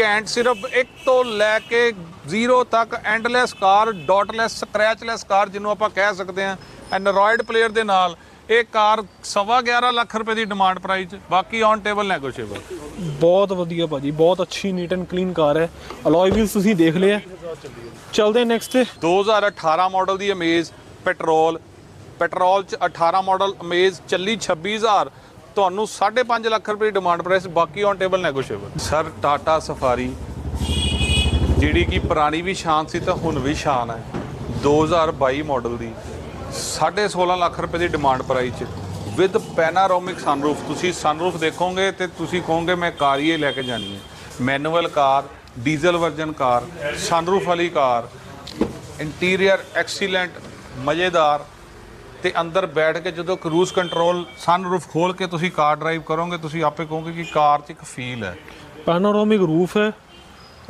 ਘੈਂਟ ਸਿਰਫ 1 ਤੋਂ ਲੈ ਕੇ 0 ਤੱਕ ਐਂਡਲੈਸ ਕਾਰ ਡਾਟਲੈਸ ਸਕ੍ਰੈਚਲੈਸ ਕਾਰ ਜਿਹਨੂੰ ਆਪਾਂ ਕਹਿ ਸਕਦੇ ਹਾਂ ਐਂਡਰੋਇਡ ਪਲੇਅਰ ਦੇ ਨਾਲ। ਇਹ ਕਾਰ ਸਵਾ 11 ਲੱਖ ਰੁਪਏ ਦੀ ਡਿਮਾਂਡ ਪ੍ਰਾਈਸ ਬਾਕੀ ਔਨ ਟੇਬਲ ਨੈਗੋਸ਼ੀਏਬਲ ਬਹੁਤ ਵਧੀਆ ਭਾਜੀ ਬਹੁਤ ਅੱਛੀ ਨੀਟ ਐਂਡ ਕਲੀਨ ਕਾਰ ਹੈ। ਅਲੋਏ ਵੀਲਸ ਤੁਸੀਂ ਦੇਖ ਲਿਆ ਚਲਦੇ ਨੈਕਸਟ 2018 ਮਾਡਲ ਦੀ ਅਮੇਜ਼ ਪੈਟਰੋਲ ਪੈਟਰੋਲ ਚ 18 ਮਾਡਲ ਅਮੇਜ਼ ਚੱਲੀ 26000 ਤੁਹਾਨੂੰ 5.5 ਲੱਖ ਰੁਪਏ ਦੀ ਡਿਮਾਂਡ ਪ੍ਰਾਈਸ ਬਾਕੀ on table negotiable sir Tata Safari ਜਿਹੜੀ ਕਿ ਪੁਰਾਣੀ ਵੀ ਸ਼ਾਨ ਸੀ ਤਾਂ ਹੁਣ ਵੀ ਸ਼ਾਨ ਹੈ। 2022 ਮਾਡਲ ਦੀ 16.5 ਲੱਖ ਰੁਪਏ ਦੀ ਡਿਮਾਂਡ ਪ੍ਰਾਈਸ ਚ। ਵਿਦ ਪੈਨਾਰੋਮਿਕ ਸਨਰੂਫ ਤੁਸੀਂ ਸਨਰੂਫ ਦੇਖੋਗੇ ਤੇ ਤੁਸੀਂ ਕਹੋਗੇ, ਮੈਂ ਕਾਰ ਹੀ ਇਹ ਲੈ ਕੇ ਜਾਣੀ ਹੈ। Manual car diesel version car sunroof ਵਾਲੀ ਕਾਰ ਇੰਟੀਰੀਅਰ ਐਕਸੀਲੈਂਟ ਮਜ਼ੇਦਾਰ। ਤੇ ਅੰਦਰ ਬੈਠ ਕੇ ਜਦੋਂ ਕਰੂਜ਼ ਕੰਟਰੋਲ ਸਨਰੂਫ ਖੋਲ ਕੇ ਤੁਸੀਂ ਕਾਰ ਡਰਾਈਵ ਕਰੋਗੇ ਤੁਸੀਂ ਆਪੇ ਕਹੋਗੇ ਕਿ ਕਾਰ 'ਚ ਇੱਕ ਫੀਲ ਹੈ। ਪੈਨੋਰਾਮਿਕ ਰੂਫ ਹੈ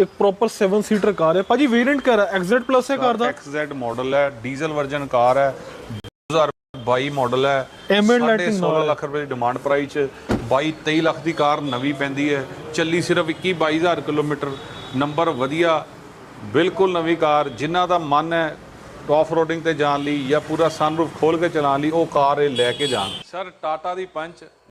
ਇੱਕ ਪ੍ਰੋਪਰ 7 ਸੀਟਰ ਕਾਰ ਹੈ। ਭਾਜੀ ਵੇਰੀਐਂਟ ਕਰ ਹੈ? ਐਗਜ਼ੈਟ ਪਲੱਸ ਹੈ ਕਾਰ ਦਾ? XZ ਮਾਡਲ ਹੈ ਡੀਜ਼ਲ ਵਰਜ਼ਨ ਕਾਰ ਹੈ 2022 ਮਾਡਲ ਹੈ। Ambient ਸਾਢੇ lighting 16 ਨਾਲ ਲੱਖ ਰੁਪਏ ਦੀ ਡਿਮਾਂਡ ਪ੍ਰਾਈਸ 'ਚ 22 23 ਲੱਖ ਦੀ ਕਾਰ ਨਵੀਂ ਪੈਂਦੀ ਹੈ ਚੱਲੀ ਸਿਰਫ 21 22000 ਕਿਲੋਮੀਟਰ। ਨੰਬਰ ਵਧੀਆ ਬਿਲਕੁਲ ਨਵੀਂ ਕਾਰ ਜਿਨ੍ਹਾਂ ਦਾ ਮਨ ਹੈ ਆਫ ਰੋਡਿੰਗ ਤੇ ਜਾਣ ਲਈ ਜਾਂ ਪੂਰਾ ਸਨਰੂਫ ਖੋਲ ਕੇ ਚਲਾਉਣ ਲਈ ਉਹ ਕਾਰ ਇਹ ਲੈ ਕੇ ਜਾਣ। ਸਰ ਟਾਟਾ ਦੀ ਪੰਚ